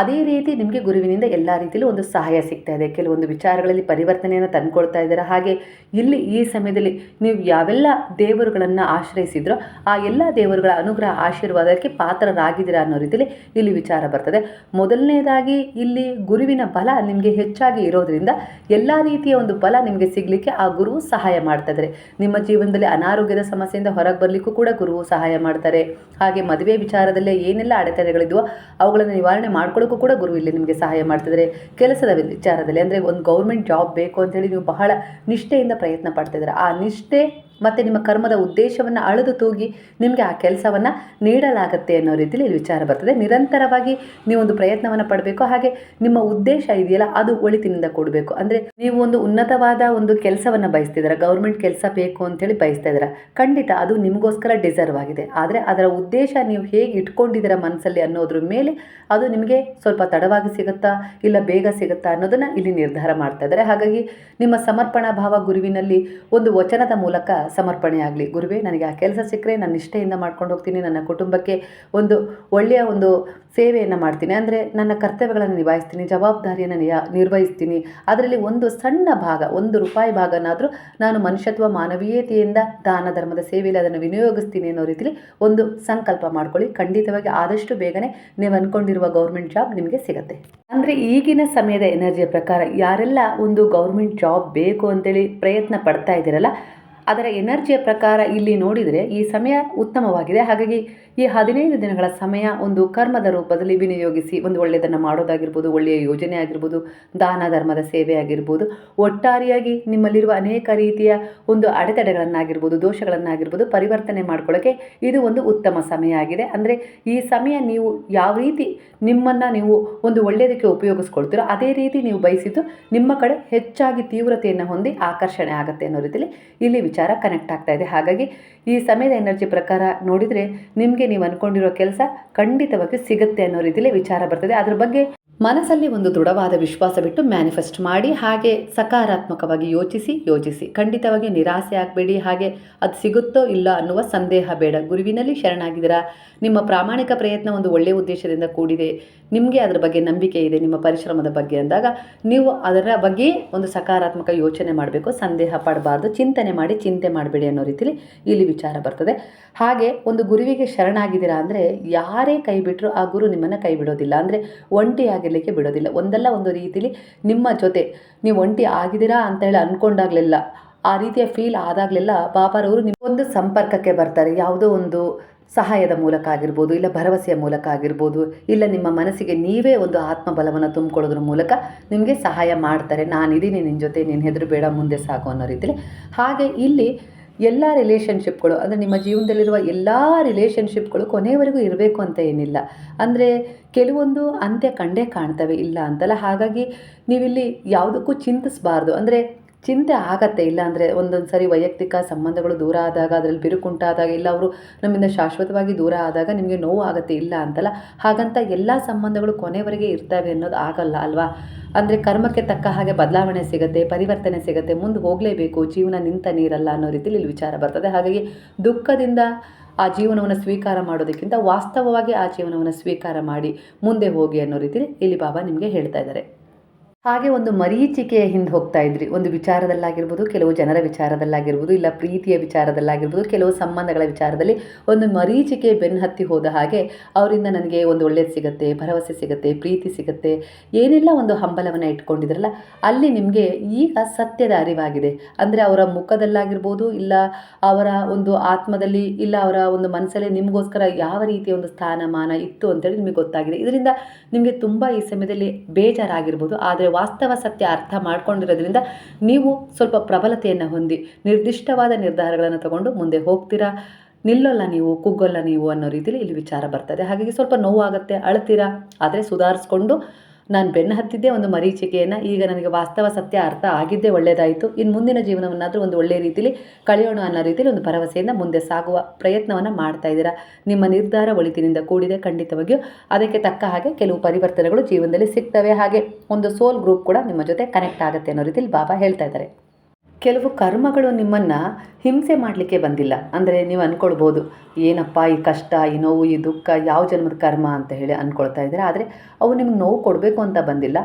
ಅದೇ ರೀತಿ ನಿಮಗೆ ಗುರುವಿನಿಂದ ಎಲ್ಲ ರೀತಿಯಲ್ಲೂ ಒಂದು ಸಹಾಯ ಸಿಗ್ತಾ ಇದೆ. ಕೆಲವೊಂದು ವಿಚಾರಗಳಲ್ಲಿ ಪರಿವರ್ತನೆಯನ್ನು ತಂದುಕೊಳ್ತಾ ಇದ್ದಾರೆ. ಹಾಗೆ ಇಲ್ಲಿ ಈ ಸಮಯದಲ್ಲಿ ನೀವು ಯಾವೆಲ್ಲ ದೇವರುಗಳನ್ನು ಆಶ್ರಯಿಸಿದ್ರೋ ಆ ಎಲ್ಲ ದೇವರುಗಳ ಅನುಗ್ರಹ ಆಶೀರ್ವಾದಕ್ಕೆ ಪಾತ್ರರಾಗಿದ್ದೀರಾ ಅನ್ನೋ ರೀತಿಯಲ್ಲಿ ಇಲ್ಲಿ ವಿಚಾರ ಬರ್ತದೆ. ಮೊದಲನೇದಾಗಿ ಇಲ್ಲಿ ಗುರುವಿನ ಬಲ ನಿಮಗೆ ಹೆಚ್ಚಾಗಿ ಇರೋದ್ರಿಂದ ಎಲ್ಲ ರೀತಿಯ ಒಂದು ಬಲ ನಿಮಗೆ ಸಿಗಲಿಕ್ಕೆ ಆ ಗುರುವು ಸಹಾಯ ಮಾಡ್ತಾ ಇದ್ದಾರೆ. ನಿಮ್ಮ ಜೀವನದಲ್ಲಿ ಅನಾರೋಗ್ಯದ ಸಮಸ್ಯೆಯಿಂದ ಹೊರಗೆ ಬರಲಿಕ್ಕೂ ಕೂಡ ಗುರುವು ಸಹಾಯ ಮಾಡ್ತಾರೆ. ಹಾಗೆ ಮದುವೆ ವಿಚಾರದಲ್ಲೇ ಏನೆಲ್ಲ ಅಡೆತಡೆಗಳಿದ್ವೋ ಅವುಗಳನ್ನು ನಿವಾರಣೆ ಮಾಡ್ಕೊಳ್ಳೋಕ್ಕೂ ಕೂಡ ಗುರು ಇಲ್ಲಿ ನಿಮಗೆ ಸಹಾಯ ಮಾಡ್ತಿದ್ದಾರೆ ಕೆಲಸದ ವಿಚಾರದಲ್ಲಿ ಅಂದರೆ ಒಂದು ಗೌರ್ಮೆಂಟ್ ಜಾಬ್ ಬೇಕು ಅಂತೇಳಿ ನೀವು ಬಹಳ ನಿಷ್ಠೆಯಿಂದ ಪ್ರಯತ್ನ ಪಡ್ತಿದ್ದೀರಾ ಆ ನಿಷ್ಠೆ ಮತ್ತು ನಿಮ್ಮ ಕರ್ಮದ ಉದ್ದೇಶವನ್ನು ಅಳೆದು ತೂಗಿ ನಿಮಗೆ ಆ ಕೆಲಸವನ್ನು ನೀಡಲಾಗುತ್ತೆ ಅನ್ನೋ ರೀತಿಯಲ್ಲಿ ಇಲ್ಲಿ ವಿಚಾರ ಬರ್ತದೆ. ನಿರಂತರವಾಗಿ ನೀವೊಂದು ಪ್ರಯತ್ನವನ್ನು ಪಡಬೇಕು. ಹಾಗೆ ನಿಮ್ಮ ಉದ್ದೇಶ ಇದೆಯಲ್ಲ, ಅದು ಒಳಿತಿನಿಂದ ಕೊಡಬೇಕು. ಅಂದರೆ ನೀವು ಒಂದು ಉನ್ನತವಾದ ಒಂದು ಕೆಲಸವನ್ನು ಬಯಸ್ತಿದ್ದೀರಾ, ಗೌರ್ಮೆಂಟ್ ಕೆಲಸ ಬೇಕು ಅಂತೇಳಿ ಬಯಸ್ತಾ ಇದ್ದೀರಾ ಖಂಡಿತ ಅದು ನಿಮಗೋಸ್ಕರ ಡಿಸರ್ವ್ ಆಗಿದೆ. ಆದರೆ ಅದರ ಉದ್ದೇಶ ನೀವು ಹೇಗೆ ಇಟ್ಕೊಂಡಿದ್ದೀರಾ ಮನಸ್ಸಲ್ಲಿ ಅನ್ನೋದ್ರ ಮೇಲೆ ಅದು ನಿಮಗೆ ಸ್ವಲ್ಪ ತಡವಾಗಿ ಸಿಗುತ್ತಾ, ಇಲ್ಲ ಬೇಗ ಸಿಗುತ್ತಾ ಅನ್ನೋದನ್ನು ಇಲ್ಲಿ ನಿರ್ಧಾರ ಮಾಡ್ತಾ ಇದ್ದಾರೆ. ಹಾಗಾಗಿ ನಿಮ್ಮ ಸಮರ್ಪಣಾ ಭಾವ ಗುರುವಿನಲ್ಲಿ ಒಂದು ವಚನದ ಮೂಲಕ ಸಮರ್ಪಣೆ ಆಗಲಿ. ಗುರುವೇ, ನನಗೆ ಆ ಕೆಲಸ ಸಿಕ್ಕರೆ ನಾನು ನಿಷ್ಠೆಯಿಂದ ಮಾಡ್ಕೊಂಡು ಹೋಗ್ತೀನಿ. ನನ್ನ ಕುಟುಂಬಕ್ಕೆ ಒಂದು ಒಳ್ಳೆಯ ಒಂದು ಸೇವೆಯನ್ನು ಮಾಡ್ತೀನಿ. ಅಂದರೆ ನನ್ನ ಕರ್ತವ್ಯಗಳನ್ನು ನಿಭಾಯಿಸ್ತೀನಿ, ಜವಾಬ್ದಾರಿಯನ್ನು ನಿರ್ವಹಿಸ್ತೀನಿ. ಅದರಲ್ಲಿ ಒಂದು ಸಣ್ಣ ಭಾಗ, ಒಂದು ರೂಪಾಯಿ ಭಾಗನಾದರೂ ನಾನು ಮನುಷ್ಯತ್ವ ಮಾನವೀಯತೆಯಿಂದ ದಾನ ಧರ್ಮದ ಸೇವೆಯಲ್ಲಿ ಅದನ್ನು ವಿನಿಯೋಗಿಸ್ತೀನಿ ಅನ್ನೋ ರೀತಿಯಲ್ಲಿ ಒಂದು ಸಂಕಲ್ಪ ಮಾಡ್ಕೊಳ್ಳಿ. ಖಂಡಿತವಾಗಿ ಆದಷ್ಟು ಬೇಗನೆ ನೀವು ಅಂದ್ಕೊಂಡಿರುವ ಗೌರ್ಮೆಂಟ್ ಜಾಬ್ ನಿಮಗೆ ಸಿಗುತ್ತೆ. ಅಂದರೆ ಈಗಿನ ಸಮಯದ ಎನರ್ಜಿಯ ಪ್ರಕಾರ ಯಾರೆಲ್ಲ ಒಂದು ಗೌರ್ಮೆಂಟ್ ಜಾಬ್ ಬೇಕು ಅಂತೇಳಿ ಪ್ರಯತ್ನ ಪಡ್ತಾ ಇದ್ದೀರಲ್ಲ ಅದರ ಎನರ್ಜಿಯ ಪ್ರಕಾರ ಇಲ್ಲಿ ನೋಡಿದರೆ ಈ ಸಮಯ ಉತ್ತಮವಾಗಿದೆ. ಹಾಗಾಗಿ ಈ ಹದಿನೈದು ದಿನಗಳ ಸಮಯ ಒಂದು ಕರ್ಮದ ರೂಪದಲ್ಲಿ ವಿನಿಯೋಗಿಸಿ ಒಂದು ಒಳ್ಳೆಯದನ್ನು ಮಾಡೋದಾಗಿರ್ಬೋದು, ಒಳ್ಳೆಯ ಯೋಜನೆ ಆಗಿರ್ಬೋದು, ದಾನ, ಧರ್ಮದ ಸೇವೆ ಆಗಿರ್ಬೋದು, ಒಟ್ಟಾರೆಯಾಗಿ ನಿಮ್ಮಲ್ಲಿರುವ ಅನೇಕ ರೀತಿಯ ಒಂದು ಅಡೆತಡೆಗಳನ್ನಾಗಿರ್ಬೋದು, ದೋಷಗಳನ್ನಾಗಿರ್ಬೋದು ಪರಿವರ್ತನೆ ಮಾಡ್ಕೊಳ್ಳೋಕ್ಕೆ ಇದು ಒಂದು ಉತ್ತಮ ಸಮಯ ಆಗಿದೆ. ಅಂದರೆ ಈ ಸಮಯ ನೀವು ಯಾವ ರೀತಿ ನಿಮ್ಮನ್ನು ನೀವು ಒಂದು ಒಳ್ಳೆಯದಕ್ಕೆ ಉಪಯೋಗಿಸ್ಕೊಳ್ತೀರೋ ಅದೇ ರೀತಿ ನೀವು ಬಯಸಿದ್ದು ನಿಮ್ಮ ಕಡೆ ಹೆಚ್ಚಾಗಿ ತೀವ್ರತೆಯನ್ನು ಹೊಂದಿ ಆಕರ್ಷಣೆ ಆಗುತ್ತೆ ಅನ್ನೋ ರೀತಿಯಲ್ಲಿ ಇಲ್ಲಿ ವಿಚಾರ ಕನೆಕ್ಟ್ ಆಗ್ತಾ ಇದೆ. ಹಾಗಾಗಿ ಈ ಸಮಯದ ಎನರ್ಜಿ ಪ್ರಕಾರ ನೋಡಿದರೆ ನಿಮಗೆ ನೀವು ಅಂದ್ಕೊಂಡಿರೋ ಕೆಲಸ ಖಂಡಿತವಾಗಿ ಸಿಗುತ್ತೆ ಅನ್ನೋ ರೀತಿಯಲ್ಲಿ ವಿಚಾರ ಬರ್ತದೆ. ಅದ್ರ ಬಗ್ಗೆ ಮನಸ್ಸಲ್ಲಿ ಒಂದು ದೃಢವಾದ ವಿಶ್ವಾಸ ಬಿಟ್ಟು ಮ್ಯಾನಿಫೆಸ್ಟ್ ಮಾಡಿ, ಹಾಗೆ ಸಕಾರಾತ್ಮಕವಾಗಿ ಯೋಚಿಸಿ ಯೋಚಿಸಿ. ಖಂಡಿತವಾಗಿ ನಿರಾಸೆ ಆಗಬೇಡಿ, ಹಾಗೆ ಅದು ಸಿಗುತ್ತೋ ಇಲ್ಲ ಅನ್ನುವ ಸಂದೇಹ ಬೇಡ. ಗುರುವಿನಲ್ಲಿ ಶರಣಾಗಿದ್ದೀರಾ? ನಿಮ್ಮ ಪ್ರಾಮಾಣಿಕ ಪ್ರಯತ್ನ ಒಂದು ಒಳ್ಳೆಯ ಉದ್ದೇಶದಿಂದ ಕೂಡಿದೆ. ನಿಮಗೆ ಅದರ ಬಗ್ಗೆ ನಂಬಿಕೆ ಇದೆ, ನಿಮ್ಮ ಪರಿಶ್ರಮದ ಬಗ್ಗೆ ಅಂದಾಗ ನೀವು ಅದರ ಬಗ್ಗೆ ಒಂದು ಸಕಾರಾತ್ಮಕ ಯೋಚನೆ ಮಾಡಬೇಕು. ಸಂದೇಹ ಪಡಬಾರ್ದು. ಚಿಂತನೆ ಮಾಡಿ, ಚಿಂತೆ ಮಾಡಬೇಡಿ ಅನ್ನೋ ರೀತಿಯಲ್ಲಿ ಇಲ್ಲಿ ವಿಚಾರ ಬರ್ತದೆ. ಹಾಗೆ ಒಂದು ಗುರುವಿಗೆ ಶರಣಾಗಿದ್ದೀರಾ ಅಂದರೆ ಯಾರೇ ಕೈ ಬಿಟ್ಟರು ಆ ಗುರು ನಿಮ್ಮನ್ನು ಕೈ ಬಿಡೋದಿಲ್ಲ. ಅಂದರೆ ಒಂಟಿಯಾಗಿರಲಿಕ್ಕೆ ಬಿಡೋದಿಲ್ಲ. ಒಂದಲ್ಲ ಒಂದು ರೀತಿಲಿ ನಿಮ್ಮ ಜೊತೆ ನೀವು ಒಂಟಿ ಆಗಿದ್ದೀರಾ ಅಂತ ಹೇಳಿ ಅಂದ್ಕೊಂಡಾಗಲೆಲ್ಲ ಆ ರೀತಿಯ ಫೀಲ್ ಆದಾಗಲೆಲ್ಲ ಬಾಬಾರವರು ನಿಮ್ಮೊಂದು ಸಂಪರ್ಕಕ್ಕೆ ಬರ್ತಾರೆ. ಯಾವುದೋ ಒಂದು ಸಹಾಯದ ಮೂಲಕ ಆಗಿರ್ಬೋದು, ಇಲ್ಲ ಭರವಸೆಯ ಮೂಲಕ ಆಗಿರ್ಬೋದು, ಇಲ್ಲ ನಿಮ್ಮ ಮನಸ್ಸಿಗೆ ನೀವೇ ಒಂದು ಆತ್ಮಬಲವನ್ನು ತುಂಬಿಕೊಳ್ಳೋದ್ರ ಮೂಲಕ ನಿಮಗೆ ಸಹಾಯ ಮಾಡ್ತಾರೆ. ನಾನಿದ್ದೀನಿ ನಿನ್ನ ಜೊತೆ, ನೀನು ಹೆದರು ಬೇಡ ಮುಂದೆ ಸಾಕು ಅನ್ನೋ ರೀತಿಲಿ. ಹಾಗೆ ಇಲ್ಲಿ ಎಲ್ಲ ರಿಲೇಷನ್ಶಿಪ್ಗಳು ಅಂದರೆ ನಿಮ್ಮ ಜೀವನದಲ್ಲಿರುವ ಎಲ್ಲ ರಿಲೇಷನ್ಶಿಪ್ಗಳು ಕೊನೆಯವರೆಗೂ ಇರಬೇಕು ಅಂತ ಏನಿಲ್ಲ. ಅಂದರೆ ಕೆಲವೊಂದು ಅಂತ್ಯ ಕಂಡೇ ಕಾಣ್ತವೆ, ಇಲ್ಲ ಅಂತಲ್ಲ? ಹಾಗಾಗಿ ನೀವಿಲ್ಲಿ ಯಾವುದಕ್ಕೂ ಚಿಂತಿಸಬಾರ್ದು. ಅಂದರೆ ಚಿಂತೆ ಆಗತ್ತೆ, ಇಲ್ಲ ಅಂದರೆ ಒಂದೊಂದು ಸಾರಿ ವೈಯಕ್ತಿಕ ಸಂಬಂಧಗಳು ದೂರ ಆದಾಗ, ಅದರಲ್ಲಿ ಬಿರುಕುಂಟಾದಾಗ ಇಲ್ಲ ಅವರು ನಮ್ಮಿಂದ ಶಾಶ್ವತವಾಗಿ ದೂರ ಆದಾಗ ನಿಮಗೆ ನೋವು ಆಗುತ್ತೆ, ಇಲ್ಲ ಅಂತಲ್ಲ? ಹಾಗಂತ ಎಲ್ಲ ಸಂಬಂಧಗಳು ಕೊನೆವರೆಗೆ ಇರ್ತವೆ ಅನ್ನೋದು ಆಗಲ್ಲ, ಅಲ್ವಾ? ಅಂದರೆ ಕರ್ಮಕ್ಕೆ ತಕ್ಕ ಹಾಗೆ ಬದಲಾವಣೆ ಸಿಗುತ್ತೆ, ಪರಿವರ್ತನೆ ಸಿಗುತ್ತೆ, ಮುಂದೆ ಹೋಗಲೇಬೇಕು, ಜೀವನ ನಿಂತ ನೀರಲ್ಲ ಅನ್ನೋ ರೀತಿಯಲ್ಲಿ ಇಲ್ಲಿ ವಿಚಾರ ಬರ್ತದೆ. ಹಾಗಾಗಿ ದುಃಖದಿಂದ ಆ ಜೀವನವನ್ನು ಸ್ವೀಕಾರ ಮಾಡೋದಕ್ಕಿಂತ ವಾಸ್ತವವಾಗಿ ಆ ಜೀವನವನ್ನು ಸ್ವೀಕಾರ ಮಾಡಿ ಮುಂದೆ ಹೋಗಿ ಅನ್ನೋ ರೀತಿಯಲ್ಲಿ ಇಲ್ಲಿ ಬಾಬಾ ನಿಮಗೆ ಹೇಳ್ತಾ ಇದ್ದಾರೆ. ಹಾಗೆ ಒಂದು ಮರೀಚಿಕೆಯ ಹಿಂದೆ ಹೋಗ್ತಾ ಇದ್ರಿ. ಒಂದು ವಿಚಾರದಲ್ಲಾಗಿರ್ಬೋದು, ಕೆಲವು ಜನರ ವಿಚಾರದಲ್ಲಾಗಿರ್ಬೋದು, ಇಲ್ಲ ಪ್ರೀತಿಯ ವಿಚಾರದಲ್ಲಾಗಿರ್ಬೋದು, ಕೆಲವು ಸಂಬಂಧಗಳ ವಿಚಾರದಲ್ಲಿ ಒಂದು ಮರೀಚಿಕೆ ಬೆನ್ನು ಹತ್ತಿ ಹೋದ ಹಾಗೆ ಅವರಿಂದ ನನಗೆ ಒಂದು ಒಳ್ಳೇದು ಸಿಗುತ್ತೆ, ಭರವಸೆ ಸಿಗುತ್ತೆ, ಪ್ರೀತಿ ಸಿಗುತ್ತೆ, ಏನೆಲ್ಲ ಒಂದು ಹಂಬಲವನ್ನು ಇಟ್ಕೊಂಡಿದ್ರಲ್ಲ, ಅಲ್ಲಿ ನಿಮಗೆ ಈಗ ಸತ್ಯದ ಅರಿವಾಗಿದೆ. ಅಂದರೆ ಅವರ ಮುಖದಲ್ಲಾಗಿರ್ಬೋದು, ಇಲ್ಲ ಅವರ ಒಂದು ಆತ್ಮದಲ್ಲಿ, ಇಲ್ಲ ಅವರ ಒಂದು ಮನಸ್ಸಲ್ಲಿ ನಿಮಗೋಸ್ಕರ ಯಾವ ರೀತಿಯ ಒಂದು ಸ್ಥಾನಮಾನ ಇತ್ತು ಅಂತೇಳಿ ನಿಮಗೆ ಗೊತ್ತಾಗಿದೆ. ಇದರಿಂದ ನಿಮಗೆ ತುಂಬ ಈ ಸಮಯದಲ್ಲಿ ಬೇಜಾರಾಗಿರ್ಬೋದು. ಆದರೆ ವಾಸ್ತವ ಸತ್ಯ ಅರ್ಥ ಮಾಡ್ಕೊಂಡಿರೋದ್ರಿಂದ ನೀವು ಸ್ವಲ್ಪ ಪ್ರಬಲತೆಯನ್ನು ಹೊಂದಿ, ನಿರ್ದಿಷ್ಟವಾದ ನಿರ್ಧಾರಗಳನ್ನು ತಗೊಂಡು ಮುಂದೆ ಹೋಗ್ತೀರಾ? ನಿಲ್ಲಲ್ಲ ನೀವು, ಕುಗ್ಗೋಲ್ಲ ನೀವು ಅನ್ನೋ ರೀತಿಯಲ್ಲಿ ಇಲ್ಲಿ ವಿಚಾರ ಬರ್ತದೆ. ಹಾಗಾಗಿ ಸ್ವಲ್ಪ ನೋವಾಗುತ್ತೆ, ಅಳ್ತೀರಾ? ಆದರೆ ಸುಧಾರಿಸ್ಕೊಂಡು ನಾನು ಬೆನ್ನು ಹತ್ತಿದ್ದೆ, ಒಂದು ಮರೀಚಿಕೆಯನ್ನು, ಈಗ ನನಗೆ ವಾಸ್ತವ ಸತ್ಯ ಅರ್ಥ ಆಗಿದ್ದೇ ಒಳ್ಳೆಯದಾಯಿತು ಇನ್ನು ಮುಂದಿನ ಜೀವನವನ್ನಾದರೂ ಒಂದು ಒಳ್ಳೆಯ ರೀತಿಯಲ್ಲಿ ಕಳೆಯೋಣ ಅನ್ನೋ ರೀತಿಯಲ್ಲಿ ಒಂದು ಭರವಸೆಯಿಂದ ಮುಂದೆ ಸಾಗುವ ಪ್ರಯತ್ನವನ್ನು ಮಾಡ್ತಾ ಇದ್ದೀರಾ? ನಿಮ್ಮ ನಿರ್ಧಾರ ಒಳಿತಿನಿಂದ ಕೂಡಿದೆ ಖಂಡಿತವಾಗಿಯೂ. ಅದಕ್ಕೆ ತಕ್ಕ ಹಾಗೆ ಕೆಲವು ಪರಿವರ್ತನೆಗಳು ಜೀವನದಲ್ಲಿ ಸಿಗ್ತವೆ. ಹಾಗೆ ಒಂದು ಸೋಲ್ ಗ್ರೂಪ್ ಕೂಡ ನಿಮ್ಮ ಜೊತೆ ಕನೆಕ್ಟ್ ಆಗುತ್ತೆ ಅನ್ನೋ ರೀತಿಯಲ್ಲಿ ಬಾಬಾ ಹೇಳ್ತಾ ಇದ್ದಾರೆ. ಕೆಲವು ಕರ್ಮಗಳು ನಿಮ್ಮನ್ನು ಹಿಂಸೆ ಮಾಡಲಿಕ್ಕೆ ಬಂದಿಲ್ಲ. ಅಂದರೆ ನೀವು ಅಂದ್ಕೊಳ್ಬೋದು ಏನಪ್ಪ ಈ ಕಷ್ಟ, ಈ ನೋವು, ಈ ದುಃಖ, ಯಾವ ಜನ್ಮದ ಕರ್ಮ ಅಂತ ಹೇಳಿ ಅಂದ್ಕೊಳ್ತಾ ಇದ್ದಾರೆ. ಆದರೆ ಅವು ನಿಮ್ಗೆ ನೋವು ಕೊಡಬೇಕು ಅಂತ ಬಂದಿಲ್ಲ.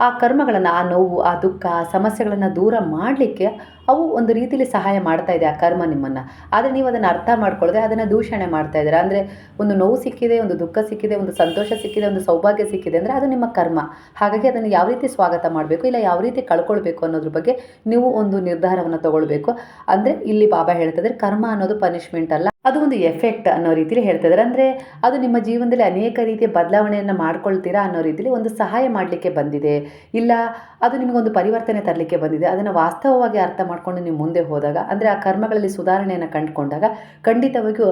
ಆ ಕರ್ಮಗಳನ್ನು, ಆ ನೋವು, ಆ ದುಃಖ, ಆ ಸಮಸ್ಯೆಗಳನ್ನು ದೂರ ಮಾಡಲಿಕ್ಕೆ ಅವು ಒಂದು ರೀತಿಯಲ್ಲಿ ಸಹಾಯ ಮಾಡ್ತಾ ಇದೆ ಆ ಕರ್ಮ ನಿಮ್ಮನ್ನು. ಆದರೆ ನೀವು ಅದನ್ನು ಅರ್ಥ ಮಾಡ್ಕೊಳ್ಳದೆ ಅದನ್ನು ದೂಷಣೆ ಮಾಡ್ತಾ ಇದ್ದೀರಾ? ಅಂದರೆ ಒಂದು ನೋವು ಸಿಕ್ಕಿದೆ, ಒಂದು ದುಃಖ ಸಿಕ್ಕಿದೆ, ಒಂದು ಸಂತೋಷ ಸಿಕ್ಕಿದೆ, ಒಂದು ಸೌಭಾಗ್ಯ ಸಿಕ್ಕಿದೆ ಅಂದರೆ ಅದು ನಿಮ್ಮ ಕರ್ಮ. ಹಾಗಾಗಿ ಅದನ್ನು ಯಾವ ರೀತಿ ಸ್ವಾಗತ ಮಾಡಬೇಕು, ಇಲ್ಲ ಯಾವ ರೀತಿ ಕಳ್ಕೊಳ್ಬೇಕು ಅನ್ನೋದ್ರ ಬಗ್ಗೆ ನೀವು ಒಂದು ನಿರ್ಧಾರವನ್ನು ತಗೊಳ್ಬೇಕು. ಅಂದರೆ ಇಲ್ಲಿ ಬಾಬಾ ಹೇಳ್ತಿದ್ರೆ ಕರ್ಮ ಅನ್ನೋದು ಪನಿಷ್ಮೆಂಟ್ ಅಲ್ಲ, ಅದು ಒಂದು ಎಫೆಕ್ಟ್ ಅನ್ನೋ ರೀತಿಯಲ್ಲಿ ಹೇಳ್ತಾ ಇದ್ದಾರೆ. ಅಂದರೆ ಅದು ನಿಮ್ಮ ಜೀವನದಲ್ಲಿ ಅನೇಕ ರೀತಿಯ ಬದಲಾವಣೆಯನ್ನು ಮಾಡ್ಕೊಳ್ತೀರಾ ಅನ್ನೋ ರೀತಿಯಲ್ಲಿ ಒಂದು ಸಹಾಯ ಮಾಡಲಿಕ್ಕೆ ಬಂದಿದೆ. ಇಲ್ಲ ಅದು ನಿಮಗೊಂದು ಪರಿವರ್ತನೆ ತರಲಿಕ್ಕೆ ಬಂದಿದೆ, ಅದನ್ನು ವಾಸ್ತವವಾಗಿ ಅರ್ಥ ಮಾಡಿಕೊಂಡು ನೀವು ಮುಂದೆ ಹೋದಾಗ ಅಂದರೆ ಆ ಕರ್ಮಗಳಲ್ಲಿ ಸುಧಾರಣೆಯನ್ನು ಕಂಡುಕೊಂಡಾಗ ಖಂಡಿತವಾಗಿಯೂ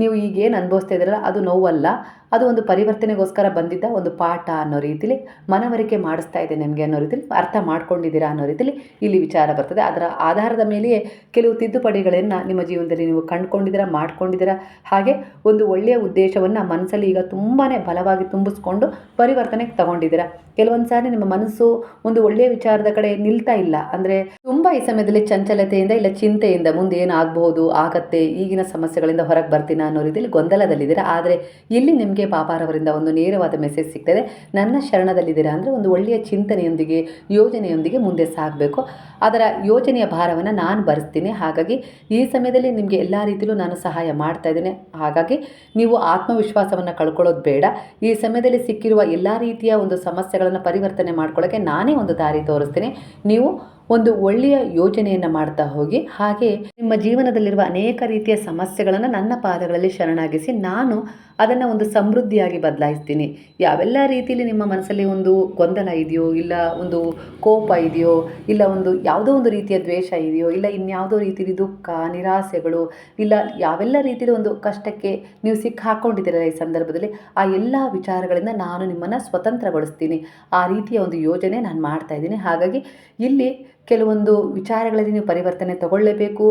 ನೀವು ಈಗೇನು ಅನುಭವಿಸ್ತಾ ಇದ್ದೀರಲ್ಲ, ಅದು ನೋವಲ್ಲ. ಅದು ಒಂದು ಪರಿವರ್ತನೆಗೋಸ್ಕರ ಬಂದಿದ್ದ ಒಂದು ಪಾಠ ಅನ್ನೋ ರೀತಿಲಿ, ಮನವರಿಕೆ ಮಾಡಿಸ್ತಾ ಇದೆ ನಿಮಗೆ ಅನ್ನೋ ರೀತಿಲಿ, ಅರ್ಥ ಮಾಡ್ಕೊಂಡಿದ್ದೀರಾ ಅನ್ನೋ ರೀತಿಲಿ ಇಲ್ಲಿ ವಿಚಾರ ಬರ್ತದೆ. ಅದರ ಆಧಾರದ ಮೇಲೆಯೇ ಕೆಲವು ತಿದ್ದುಪಡಿಗಳನ್ನು ನಿಮ್ಮ ಜೀವನದಲ್ಲಿ ನೀವು ಕಂಡುಕೊಂಡಿದ್ದೀರಾ, ಮಾಡ್ಕೊಂಡಿದ್ದೀರಾ, ಹಾಗೆ ಒಂದು ಒಳ್ಳೆಯ ಉದ್ದೇಶವನ್ನು ಮನಸ್ಸಲ್ಲಿ ಈಗ ತುಂಬಾ ಬಲವಾಗಿ ತುಂಬಿಸ್ಕೊಂಡು ಪರಿವರ್ತನೆಗೆ ತಗೊಂಡಿದ್ದೀರಾ. ಕೆಲವೊಂದು ಸಾರಿ ನಿಮ್ಮ ಮನಸ್ಸು ಒಂದು ಒಳ್ಳೆಯ ವಿಚಾರದ ಕಡೆ ನಿಲ್ತಾ ಇಲ್ಲ. ಅಂದರೆ ತುಂಬ ಈ ಸಮಯದಲ್ಲಿ ಚಂಚಲತೆಯಿಂದ ಇಲ್ಲ ಚಿಂತೆಯಿಂದ ಮುಂದೆ ಏನಾಗಬಹುದು ಆಗತ್ತೆ, ಈಗಿನ ಸಮಸ್ಯೆಗಳಿಂದ ಹೊರಗೆ ಬರ್ತೀನ ಅನ್ನೋ ರೀತಿಯಲ್ಲಿ ಗೊಂದಲದಲ್ಲಿದ್ದೀರಾ? ಆದರೆ ಇಲ್ಲಿ ನಿಮಗೆ ಪಾಪಾರವರಿಂದ ಒಂದು ನೇರವಾದ ಮೆಸೇಜ್ ಸಿಗ್ತದೆ. ನನ್ನ ಶರಣದಲ್ಲಿದ್ದೀರಾ ಅಂದರೆ ಒಂದು ಒಳ್ಳೆಯ ಚಿಂತನೆಯೊಂದಿಗೆ, ಯೋಜನೆಯೊಂದಿಗೆ ಮುಂದೆ ಸಾಗಬೇಕು. ಅದರ ಯೋಜನೆಯ ಭಾರವನ್ನು ನಾನು ಭರಿಸ್ತೀನಿ ಹಾಗಾಗಿ ಈ ಸಮಯದಲ್ಲಿ ನಿಮಗೆ ಎಲ್ಲ ರೀತಿಯಲ್ಲೂ ನಾನು ಸಹಾಯ ಮಾಡ್ತಾ ಇದ್ದೇನೆ. ಹಾಗಾಗಿ ನೀವು ಆತ್ಮವಿಶ್ವಾಸವನ್ನು ಕಳ್ಕೊಳ್ಳೋದು ಬೇಡ. ಈ ಸಮಯದಲ್ಲಿ ಸಿಕ್ಕಿರುವ ಎಲ್ಲ ರೀತಿಯ ಒಂದು ಸಮಸ್ಯೆಗಳನ್ನು ಪರಿವರ್ತನೆ ಮಾಡ್ಕೊಳ್ಳೋಕ್ಕೆ ನಾನೇ ಒಂದು ದಾರಿ ತೋರಿಸ್ತೀನಿ. ನೀವು ಒಂದು ಒಳ್ಳೆಯ ಯೋಜನೆಯನ್ನು ಮಾಡ್ತಾ ಹೋಗಿ, ಹಾಗೆ ನಿಮ್ಮ ಜೀವನದಲ್ಲಿರುವ ಅನೇಕ ರೀತಿಯ ಸಮಸ್ಯೆಗಳನ್ನು ನನ್ನ ಪಾದಗಳಲ್ಲಿ ಶರಣಾಗಿಸಿ ನಾನು ಅದನ್ನು ಒಂದು ಸಮೃದ್ಧಿಯಾಗಿ ಬದಲಾಯಿಸ್ತೀನಿ. ಯಾವೆಲ್ಲ ರೀತಿಯಲ್ಲಿ ನಿಮ್ಮ ಮನಸ್ಸಲ್ಲಿ ಒಂದು ಗೊಂದಲ ಇದೆಯೋ, ಇಲ್ಲ ಒಂದು ಕೋಪ ಇದೆಯೋ, ಇಲ್ಲ ಒಂದು ಯಾವುದೋ ಒಂದು ರೀತಿಯ ದ್ವೇಷ ಇದೆಯೋ, ಇಲ್ಲ ಇನ್ಯಾವುದೋ ರೀತಿಯಲ್ಲಿ ದುಃಖ, ನಿರಾಸೆಗಳು, ಇಲ್ಲ ಯಾವೆಲ್ಲ ರೀತಿಯಲ್ಲಿ ಒಂದು ಕಷ್ಟಕ್ಕೆ ನೀವು ಸಿಕ್ಕಿ ಹಾಕ್ಕೊಂಡಿದ್ದೀರಲ್ಲ ಈ ಸಂದರ್ಭದಲ್ಲಿ, ಆ ಎಲ್ಲ ವಿಚಾರಗಳಿಂದ ನಾನು ನಿಮ್ಮನ್ನು ಸ್ವತಂತ್ರಗೊಳಿಸ್ತೀನಿ. ಆ ರೀತಿಯ ಒಂದು ಯೋಜನೆ ನಾನು ಮಾಡ್ತಾ ಇದ್ದೀನಿ. ಹಾಗಾಗಿ ಇಲ್ಲಿ ಕೆಲವೊಂದು ವಿಚಾರಗಳಲ್ಲಿ ನೀವು ಪರಿವರ್ತನೆ ತಗೊಳ್ಳೇಬೇಕು.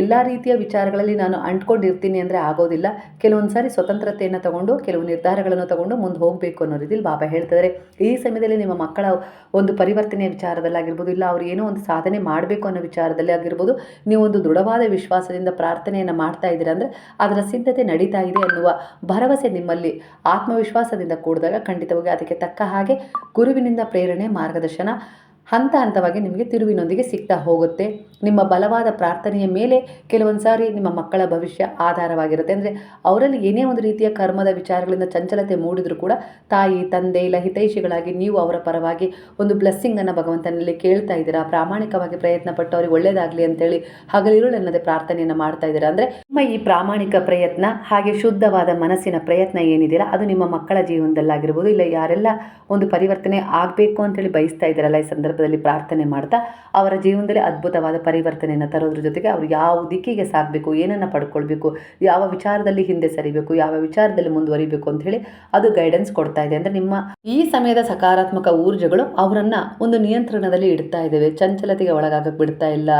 ಎಲ್ಲ ರೀತಿಯ ವಿಚಾರಗಳಲ್ಲಿ ನಾನು ಅಂಟ್ಕೊಂಡಿರ್ತೀನಿ ಅಂದರೆ ಆಗೋದಿಲ್ಲ. ಕೆಲವೊಂದು ಸಾರಿ ಸ್ವತಂತ್ರತೆಯನ್ನು ತಗೊಂಡು, ಕೆಲವು ನಿರ್ಧಾರಗಳನ್ನು ತಗೊಂಡು ಮುಂದೆ ಹೋಗಬೇಕು ಅನ್ನೋ ರೀತಿಯಲ್ಲಿ ಬಾಬಾ ಹೇಳ್ತಿದ್ದಾರೆ. ಈ ಸಮಯದಲ್ಲಿ ನಿಮ್ಮ ಮಕ್ಕಳ ಒಂದು ಪರಿವರ್ತನೆಯ ವಿಚಾರದಲ್ಲಾಗಿರ್ಬೋದು ಇಲ್ಲ ಅವ್ರು ಏನೋ ಒಂದು ಸಾಧನೆ ಮಾಡಬೇಕು ಅನ್ನೋ ವಿಚಾರದಲ್ಲಿ ಆಗಿರ್ಬೋದು, ನೀವು ಒಂದು ದೃಢವಾದ ವಿಶ್ವಾಸದಿಂದ ಪ್ರಾರ್ಥನೆಯನ್ನು ಮಾಡ್ತಾ ಇದ್ದೀರಾ ಅಂದರೆ ಅದರ ಸಿದ್ಧತೆ ನಡೀತಾ ಇದೆ ಅನ್ನುವ ಭರವಸೆ ನಿಮ್ಮಲ್ಲಿ ಆತ್ಮವಿಶ್ವಾಸದಿಂದ ಕೂಡಿದಾಗ ಖಂಡಿತವಾಗಿ ಅದಕ್ಕೆ ತಕ್ಕ ಹಾಗೆ ಗುರುವಿನಿಂದ ಪ್ರೇರಣೆ ಮಾರ್ಗದರ್ಶನ ಹಂತ ಹಂತವಾಗಿ ನಿಮಗೆ ತಿರುವಿನೊಂದಿಗೆ ಸಿಗ್ತಾ ಹೋಗುತ್ತೆ. ನಿಮ್ಮ ಬಲವಾದ ಪ್ರಾರ್ಥನೆಯ ಮೇಲೆ ಕೆಲವೊಂದು ಸಾರಿ ನಿಮ್ಮ ಮಕ್ಕಳ ಭವಿಷ್ಯ ಆಧಾರವಾಗಿರುತ್ತೆ. ಅಂದರೆ ಅವರಲ್ಲಿ ಏನೇ ಒಂದು ರೀತಿಯ ಕರ್ಮದ ವಿಚಾರಗಳಿಂದ ಚಂಚಲತೆ ಮೂಡಿದರೂ ಕೂಡ ತಾಯಿ, ತಂದೆ ಇಲ್ಲ ಹಿತೈಷಿಗಳಾಗಿ ನೀವು ಅವರ ಪರವಾಗಿ ಒಂದು ಬ್ಲೆಸ್ಸಿಂಗನ್ನು ಭಗವಂತನಲ್ಲಿ ಕೇಳ್ತಾ ಇದ್ದೀರಾ? ಪ್ರಾಮಾಣಿಕವಾಗಿ ಪ್ರಯತ್ನ ಪಟ್ಟು ಅವ್ರಿಗೆ ಒಳ್ಳೆಯದಾಗಲಿ ಅಂತೇಳಿ ಹಗಲಿರುಳೆನ್ನದೆ ಪ್ರಾರ್ಥನೆಯನ್ನು ಮಾಡ್ತಾ ಇದ್ದೀರಾ? ಅಂದರೆ ನಿಮ್ಮ ಈ ಪ್ರಾಮಾಣಿಕ ಪ್ರಯತ್ನ ಹಾಗೆ ಶುದ್ಧವಾದ ಮನಸ್ಸಿನ ಪ್ರಯತ್ನ ಏನಿದೆಯಲ್ಲ, ಅದು ನಿಮ್ಮ ಮಕ್ಕಳ ಜೀವನದಲ್ಲಾಗಿರ್ಬೋದು, ಇಲ್ಲ ಯಾರೆಲ್ಲ ಒಂದು ಪರಿವರ್ತನೆ ಆಗಬೇಕು ಅಂತೇಳಿ ಬಯಸ್ತಾ ಇದ್ದಾರಲ್ಲ ಈ ಸಂದರ್ಭದಲ್ಲಿ ಪ್ರಾರ್ಥನೆ ಮಾಡ್ತಾ ಅವರ ಜೀವನದಲ್ಲಿ ಅದ್ಭುತವಾದ ಪರಿವರ್ತನೆಯನ್ನು ತರೋದ್ರ ಜೊತೆಗೆ ಅವರು ಯಾವ ದಿಕ್ಕಿಗೆ ಸಾಗಬೇಕು, ಏನನ್ನು ಪಡ್ಕೊಳ್ಬೇಕು, ಯಾವ ವಿಚಾರದಲ್ಲಿ ಹಿಂದೆ ಸರಿಬೇಕು, ಯಾವ ವಿಚಾರದಲ್ಲಿ ಮುಂದುವರಿಬೇಕು ಅಂತ ಹೇಳಿ ಅದು ಗೈಡೆನ್ಸ್ ಕೊಡ್ತಾ ಇದೆ. ಅಂದರೆ ನಿಮ್ಮ ಈ ಸಮಯದ ಸಕಾರಾತ್ಮಕ ಊರ್ಜೆಗಳು ಅವರನ್ನು ಒಂದು ನಿಯಂತ್ರಣದಲ್ಲಿ ಇಡ್ತಾ ಇದ್ದಾವೆ ಚಂಚಲತೆಗೆ ಒಳಗಾಗಕ್ಕೆ ಬಿಡ್ತಾ ಇಲ್ಲ.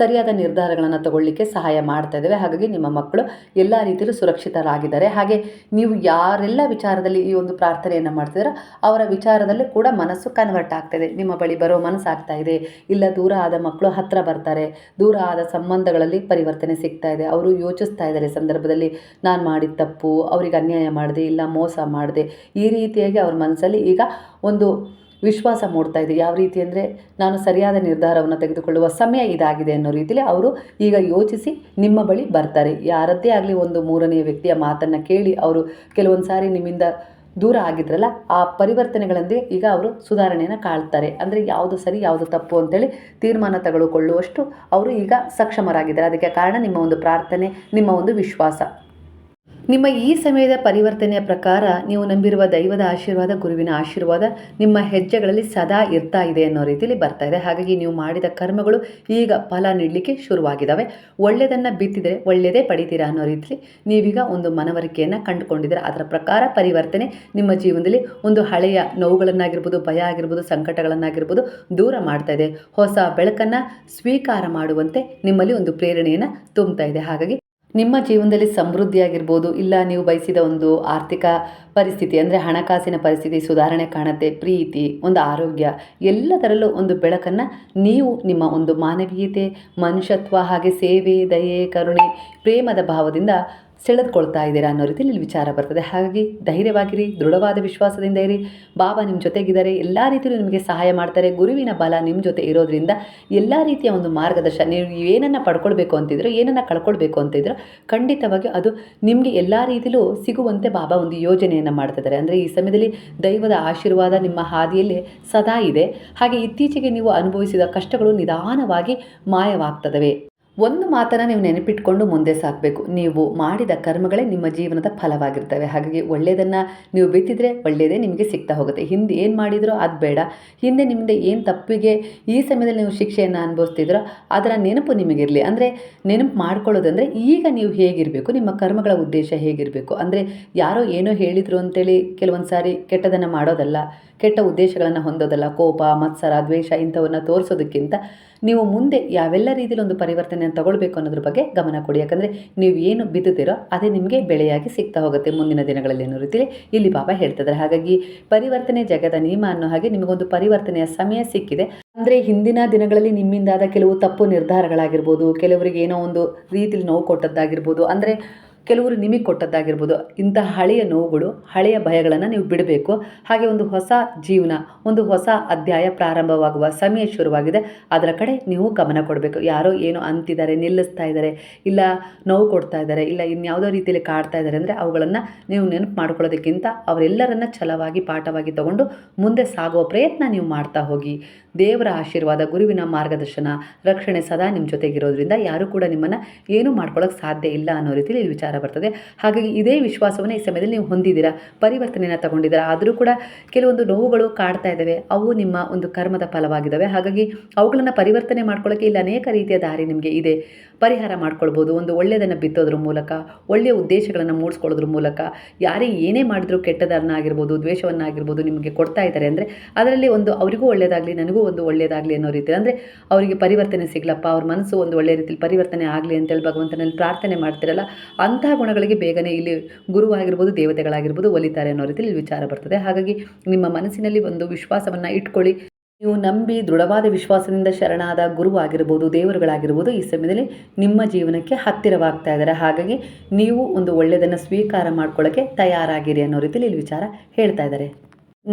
ಸರಿಯಾದ ನಿರ್ಧಾರಗಳನ್ನು ತಗೊಳ್ಳಿಕ್ಕೆ ಸಹಾಯ ಮಾಡ್ತಾ ಇದ್ದಾವೆ ಹಾಗಾಗಿ ನಿಮ್ಮ ಮಕ್ಕಳು ಎಲ್ಲ ರೀತಿಯಲ್ಲೂ ಸುರಕ್ಷಿತರಾಗಿದ್ದಾರೆ. ಹಾಗೆ ನೀವು ಯಾರೆಲ್ಲ ವಿಚಾರದಲ್ಲಿ ಈ ಒಂದು ಪ್ರಾರ್ಥನೆಯನ್ನು ಮಾಡ್ತಿದ್ದೀರೋ ಅವರ ವಿಚಾರದಲ್ಲಿ ಕೂಡ ಮನಸ್ಸು ಕನ್ವರ್ಟ್ ಆಗ್ತಾಯಿದೆ ನಿಮ್ಮ ಬಳಿ ಬರೋ ಮನಸ್ಸಾಗ್ತಾ ಇದೆ. ಇಲ್ಲ, ದೂರ ಆದ ಮಕ್ಕಳು ಹತ್ತಿರ ಬರ್ತಾರೆ. ದೂರ ಆದ ಸಂಬಂಧಗಳಲ್ಲಿ ಪರಿವರ್ತನೆ ಸಿಗ್ತಾ ಇದೆ. ಅವರು ಯೋಚಿಸ್ತಾ ಇದ್ದಾರೆ ಸಂದರ್ಭದಲ್ಲಿ, ನಾನು ಮಾಡಿದ ತಪ್ಪು, ಅವ್ರಿಗೆ ಅನ್ಯಾಯ ಮಾಡಿದೆ, ಇಲ್ಲ ಮೋಸ ಮಾಡಿದೆ. ಈ ರೀತಿಯಾಗಿ ಅವ್ರ ಮನಸ್ಸಲ್ಲಿ ಈಗ ಒಂದು ವಿಶ್ವಾಸ ಮೂಡ್ತಾ ಇದೆ. ಯಾವ ರೀತಿ ಅಂದರೆ, ನಾನು ಸರಿಯಾದ ನಿರ್ಧಾರವನ್ನು ತೆಗೆದುಕೊಳ್ಳುವ ಸಮಯ ಇದಾಗಿದೆ ಅನ್ನೋ ರೀತಿಯಲ್ಲಿ ಅವರು ಈಗ ಯೋಚಿಸಿ ನಿಮ್ಮ ಬಳಿ ಬರ್ತಾರೆ. ಯಾರದ್ದೇ ಆಗಲಿ ಒಂದು ಮೂರನೆಯ ವ್ಯಕ್ತಿಯ ಮಾತನ್ನು ಕೇಳಿ, ಅವರು ಕೆಲವೊಂದು ಸಾರಿ ನಿಮ್ಮಿಂದ ದೂರ ಆಗಿದ್ರಲ್ಲ, ಆ ಪರಿವರ್ತನೆಗಳೊಂದಿಗೆ ಈಗ ಅವರು ಸುಧಾರಣೆಯನ್ನು ಕಾಳ್ತಾರೆ ಅಂದರೆ ಯಾವುದು ಸರಿ, ಯಾವುದು ತಪ್ಪು ಅಂತೇಳಿ ತೀರ್ಮಾನ ತೆಗೆದುಕೊಳ್ಳುವಷ್ಟು ಅವರು ಈಗ ಸಕ್ಷಮರಾಗಿದ್ದಾರೆ. ಅದಕ್ಕೆ ಕಾರಣ ನಿಮ್ಮ ಒಂದು ಪ್ರಾರ್ಥನೆ, ನಿಮ್ಮ ಒಂದು ವಿಶ್ವಾಸ. ನಿಮ್ಮ ಈ ಸಮಯದ ಪರಿವರ್ತನೆಯ ಪ್ರಕಾರ ನೀವು ನಂಬಿರುವ ದೈವದ ಆಶೀರ್ವಾದ, ಗುರುವಿನ ಆಶೀರ್ವಾದ ನಿಮ್ಮ ಹೆಜ್ಜೆಗಳಲ್ಲಿ ಸದಾ ಇರ್ತಾ ಇದೆ ಅನ್ನೋ ರೀತಿಯಲ್ಲಿ ಬರ್ತಾ ಇದೆ. ಹಾಗಾಗಿ ನೀವು ಮಾಡಿದ ಕರ್ಮಗಳು ಈಗ ಫಲ ನೀಡಲಿಕ್ಕೆ ಶುರುವಾಗಿದ್ದಾವೆ ಒಳ್ಳೆಯದನ್ನು ಬಿತ್ತಿದರೆ ಒಳ್ಳೆಯದೇ ಪಡಿತೀರಾ ಅನ್ನೋ ರೀತಿಯಲ್ಲಿ ನೀವೀಗ ಒಂದು ಮನವರಿಕೆಯನ್ನು ಕಂಡುಕೊಂಡಿದ್ದೀರಾ. ಅದರ ಪ್ರಕಾರ ಪರಿವರ್ತನೆ ನಿಮ್ಮ ಜೀವನದಲ್ಲಿ ಒಂದು ಹಳೆಯ ನೋವುಗಳನ್ನಾಗಿರ್ಬೋದು, ಭಯ ಆಗಿರ್ಬೋದು, ಸಂಕಟಗಳನ್ನಾಗಿರ್ಬೋದು ದೂರ ಮಾಡ್ತಾ ಇದೆ. ಹೊಸ ಬೆಳಕನ್ನು ಸ್ವೀಕಾರ ಮಾಡುವಂತೆ ನಿಮ್ಮಲ್ಲಿ ಒಂದು ಪ್ರೇರಣೆಯನ್ನು ತುಂಬ್ತಾ ಇದೆ. ಹಾಗಾಗಿ ನಿಮ್ಮ ಜೀವನದಲ್ಲಿ ಸಮೃದ್ಧಿಯಾಗಿರ್ಬೋದು, ಇಲ್ಲ ನೀವು ಬಯಸಿದ ಒಂದು ಆರ್ಥಿಕ ಪರಿಸ್ಥಿತಿ, ಅಂದರೆ ಹಣಕಾಸಿನ ಪರಿಸ್ಥಿತಿ ಸುಧಾರಣೆ ಕಾಣುತ್ತೆ, ಪ್ರೀತಿ, ಒಂದು ಆರೋಗ್ಯ, ಎಲ್ಲದರಲ್ಲೂ ಒಂದು ಬೆಳಕನ್ನು ನೀವು ನಿಮ್ಮ ಒಂದು ಮಾನವೀಯತೆ, ಮನುಷ್ಯತ್ವ ಹಾಗೆ ಸೇವೆ, ದಯೆ, ಕರುಣೆ, ಪ್ರೇಮದ ಭಾವದಿಂದ ಸೆಳೆದುಕೊಳ್ತಾ ಇದ್ದೀರಾ ಅನ್ನೋ ರೀತಿಯಲ್ಲಿ ವಿಚಾರ ಬರ್ತದೆ. ಹಾಗಾಗಿ ಧೈರ್ಯವಾಗಿರಿ, ದೃಢವಾದ ವಿಶ್ವಾಸದಿಂದ ಇರಿ. ಬಾಬಾ ನಿಮ್ಮ ಜೊತೆಗಿದ್ದಾರೆ, ಎಲ್ಲ ರೀತಿಯಲ್ಲೂ ನಿಮಗೆ ಸಹಾಯ ಮಾಡ್ತಾರೆ. ಗುರುವಿನ ಬಲ ನಿಮ್ಮ ಜೊತೆ ಇರೋದ್ರಿಂದ ಎಲ್ಲ ರೀತಿಯ ಒಂದು ಮಾರ್ಗದರ್ಶನ ನೀವು ಏನನ್ನು ಪಡ್ಕೊಳ್ಬೇಕು ಅಂತಿದ್ರು, ಏನನ್ನು ಕಳ್ಕೊಳ್ಬೇಕು ಅಂತಿದ್ರು, ಖಂಡಿತವಾಗಿ ಅದು ನಿಮಗೆ ಎಲ್ಲ ರೀತಿಯಲ್ಲೂ ಸಿಗುವಂತೆ ಬಾಬಾ ಒಂದು ಯೋಜನೆಯನ್ನು ಮಾಡ್ತಿದ್ದಾರೆ ಅಂದರೆ ಈ ಸಮಯದಲ್ಲಿ ದೈವದ ಆಶೀರ್ವಾದ ನಿಮ್ಮ ಹಾದಿಯಲ್ಲಿ ಸದಾ ಇದೆ. ಹಾಗೆ ಇತ್ತೀಚೆಗೆ ನೀವು ಅನುಭವಿಸಿದ ಕಷ್ಟಗಳು ನಿಧಾನವಾಗಿ ಮಾಯವಾಗ್ತದವೆ. ಒಂದು ಮಾತನ್ನು ನೀವು ನೆನಪಿಟ್ಕೊಂಡು ಮುಂದೆ ಸಾಕಬೇಕು. ನೀವು ಮಾಡಿದ ಕರ್ಮಗಳೇ ನಿಮ್ಮ ಜೀವನದ ಫಲವಾಗಿರ್ತವೆ. ಹಾಗಾಗಿ ಒಳ್ಳೆಯದನ್ನು ನೀವು ಬಿತ್ತಿದರೆ ಒಳ್ಳೆಯದೇ ನಿಮಗೆ ಸಿಗ್ತಾ ಹೋಗುತ್ತೆ. ಹಿಂದೆ ಏನು ಮಾಡಿದರೂ ಅದು ಬೇಡ. ಹಿಂದೆ ನಿಮ್ಮದೆ ಏನು ತಪ್ಪಿಗೆ ಈ ಸಮಯದಲ್ಲಿ ನೀವು ಶಿಕ್ಷೆಯನ್ನು ಅನುಭವಿಸ್ತಿದ್ರೋ ಅದರ ನೆನಪು ನಿಮಗಿರಲಿ. ಅಂದರೆ ನೆನಪು ಮಾಡ್ಕೊಳ್ಳೋದಂದರೆ ಈಗ ನೀವು ಹೇಗಿರಬೇಕು, ನಿಮ್ಮ ಕರ್ಮಗಳ ಉದ್ದೇಶ ಹೇಗಿರಬೇಕು. ಅಂದರೆ ಯಾರೋ ಏನೋ ಹೇಳಿದರು ಅಂತೇಳಿ ಕೆಲವೊಂದು ಸಾರಿ ಕೆಟ್ಟದನ್ನು ಮಾಡೋದಲ್ಲ. ಕೆಟ್ಟ ಉದ್ದೇಶಗಳನ್ನು ಹೊಂದೋದಲ್ಲ, ಕೋಪ, ಮತ್ಸರ, ದ್ವೇಷ ಇಂಥವನ್ನು ತೋರಿಸೋದಕ್ಕಿಂತ ನೀವು ಮುಂದೆ ಯಾವೆಲ್ಲ ರೀತಿಯಲ್ಲಿ ಒಂದು ಪರಿವರ್ತನೆಯನ್ನು ತಗೊಳ್ಬೇಕು ಅನ್ನೋದ್ರ ಬಗ್ಗೆ ಗಮನ ಕೊಡಿ. ಯಾಕಂದರೆ ನೀವು ಏನು ಬಿದ್ದುತ್ತೀರೋ ಅದೇ ನಿಮಗೆ ಬೆಳೆಯಾಗಿ ಸಿಗ್ತಾ ಹೋಗುತ್ತೆ ಮುಂದಿನ ದಿನಗಳಲ್ಲಿ ಅನ್ನೋ ರೀತಿಯಲ್ಲಿ ಇಲ್ಲಿ ಬಾಬಾ ಹೇಳ್ತಿದ್ದಾರೆ. ಹಾಗಾಗಿ ಪರಿವರ್ತನೆ ಜಗದ ನಿಯಮ ಅನ್ನೋ ಹಾಗೆ ನಿಮಗೊಂದು ಪರಿವರ್ತನೆಯ ಸಮಯ ಸಿಕ್ಕಿದೆ. ಅಂದರೆ ಹಿಂದಿನ ದಿನಗಳಲ್ಲಿ ನಿಮ್ಮಿಂದಾದ ಕೆಲವು ತಪ್ಪು ನಿರ್ಧಾರಗಳಾಗಿರ್ಬೋದು, ಕೆಲವರಿಗೆ ಏನೋ ಒಂದು ರೀತಿಯಲ್ಲಿ ನೋವು ಕೊಟ್ಟದ್ದಾಗಿರ್ಬೋದು, ಅಂದರೆ ಕೆಲವರು ನಿಮಗೆ ಕೊಟ್ಟದ್ದಾಗಿರ್ಬೋದು. ಇಂಥ ಹಳೆಯ ನೋವುಗಳು, ಹಳೆಯ ಭಯಗಳನ್ನು ನೀವು ಬಿಡಬೇಕು. ಹಾಗೆ ಒಂದು ಹೊಸ ಜೀವನ, ಒಂದು ಹೊಸ ಅಧ್ಯಾಯ ಪ್ರಾರಂಭವಾಗುವ ಸಮಯ ಶುರುವಾಗಿದೆ. ಅದರ ಕಡೆ ನೀವು ಗಮನ ಕೊಡಬೇಕು. ಯಾರೋ ಏನೋ ಅಂತಿದ್ದಾರೆ, ನಿಲ್ಲಿಸ್ತಾ ಇದ್ದಾರೆ, ಇಲ್ಲ ನೋವು ಕೊಡ್ತಾ ಇದ್ದಾರೆ, ಇಲ್ಲ ಇನ್ಯಾವುದೋ ರೀತಿಯಲ್ಲಿ ಕಾಡ್ತಾ ಇದ್ದಾರೆ ಅಂದರೆ ಅವುಗಳನ್ನು ನೀವು ನೆನಪು ಮಾಡ್ಕೊಳ್ಳೋದಕ್ಕಿಂತ ಅವರೆಲ್ಲರನ್ನ ಛಲವಾಗಿ, ಪಾಠವಾಗಿ ತಗೊಂಡು ಮುಂದೆ ಸಾಗುವ ಪ್ರಯತ್ನ ನೀವು ಮಾಡ್ತಾ ಹೋಗಿ. ದೇವರ ಆಶೀರ್ವಾದ, ಗುರುವಿನ ಮಾರ್ಗದರ್ಶನ, ರಕ್ಷಣೆ ಸದಾ ನಿಮ್ಮ ಜೊತೆಗಿರೋದ್ರಿಂದ ಯಾರೂ ಕೂಡ ನಿಮ್ಮನ್ನು ಏನೂ ಮಾಡ್ಕೊಳ್ಳೋಕೆ ಸಾಧ್ಯ ಇಲ್ಲ ಅನ್ನೋ ರೀತಿಯಲ್ಲಿ ಇಲ್ಲಿ ಬರ್ತದೆ. ಹಾಗಾಗಿ ಇದೇ ವಿಶ್ವಾಸವನ್ನು ಈ ಸಮಯದಲ್ಲಿ ನೀವು ಹೊಂದಿದ್ದೀರಾ? ಪರಿವರ್ತನೆಯನ್ನು ತಗೊಂಡಿದ್ದೀರಾ? ಆದರೂ ಕೂಡ ಕೆಲವೊಂದು ನೋವುಗಳು ಕಾಡ್ತಾ ಇದ್ದಾವೆ. ಅವು ನಿಮ್ಮ ಒಂದು ಕರ್ಮದ ಫಲವಾಗಿದ್ದಾವೆ. ಹಾಗಾಗಿ ಅವುಗಳನ್ನು ಪರಿವರ್ತನೆ ಮಾಡ್ಕೊಳ್ಳೋಕ್ಕೆ ಇಲ್ಲಿ ಅನೇಕ ರೀತಿಯ ದಾರಿ ನಿಮಗೆ ಇದೆ. ಪರಿಹಾರ ಮಾಡ್ಕೊಳ್ಬೋದು, ಒಂದು ಒಳ್ಳೆಯದನ್ನು ಬಿತ್ತೋದ್ರ ಮೂಲಕ, ಒಳ್ಳೆಯ ಉದ್ದೇಶಗಳನ್ನು ಮೂಡಿಸ್ಕೊಳ್ಳೋದ್ರ ಮೂಲಕ, ಯಾರೇ ಏನೇ ಮಾಡಿದ್ರು ಕೆಟ್ಟದನ್ನಾಗಿರ್ಬೋದು ದ್ವೇಷವನ್ನಾಗಿರ್ಬೋದು ನಿಮಗೆ ಕೊಡ್ತಾ ಇದ್ದಾರೆ ಅಂದರೆ ಅದರಲ್ಲಿ ಒಂದು ಅವರಿಗೂ ಒಳ್ಳೆಯದಾಗಲಿ ನನಗೂ ಒಂದು ಒಳ್ಳೆಯದಾಗಲಿ ಅನ್ನೋ ರೀತಿ, ಅಂದರೆ ಅವರಿಗೆ ಪರಿವರ್ತನೆ ಸಿಗಲಪ್ಪ, ಅವ್ರ ಮನಸ್ಸು ಒಂದು ಒಳ್ಳೆಯ ರೀತಿಯಲ್ಲಿ ಪರಿವರ್ತನೆ ಆಗಲಿ ಅಂತೇಳಿ ಭಗವಂತನಲ್ಲಿ ಪ್ರಾರ್ಥನೆ ಮಾಡ್ತಿರಲ್ಲ, ಅಂತಹ ಗುಣಗಳಿಗೆ ಬೇಗನೆ ಇಲ್ಲಿ ಗುರುವಾಗಿರ್ಬೋದು ದೇವತೆಗಳಾಗಿರ್ಬೋದು ಒಲಿತಾರೆ ಅನ್ನೋ ರೀತಿಯಲ್ಲಿ ವಿಚಾರ ಬರ್ತದೆ. ಹಾಗಾಗಿ ನಿಮ್ಮ ಮನಸ್ಸಿನಲ್ಲಿ ಒಂದು ವಿಶ್ವಾಸವನ್ನು ಇಟ್ಕೊಳ್ಳಿ. ನೀವು ನಂಬಿ ದೃಢವಾದ ವಿಶ್ವಾಸದಿಂದ ಶರಣಾದ ಗುರುವಾಗಿರ್ಬೋದು, ದೇವರುಗಳಾಗಿರ್ಬೋದು, ಈ ಸಮಯದಲ್ಲಿ ನಿಮ್ಮ ಜೀವನಕ್ಕೆ ಹತ್ತಿರವಾಗ್ತಾ ಇದ್ದಾರೆ. ಹಾಗಾಗಿ ನೀವು ಒಂದು ಒಳ್ಳೆಯದನ್ನು ಸ್ವೀಕಾರ ಮಾಡ್ಕೊಳ್ಳೋಕ್ಕೆ ತಯಾರಾಗಿರಿ ಅನ್ನೋ ರೀತಿಯಲ್ಲಿ ಇಲ್ಲಿ ವಿಚಾರ ಹೇಳ್ತಾ ಇದ್ದಾರೆ.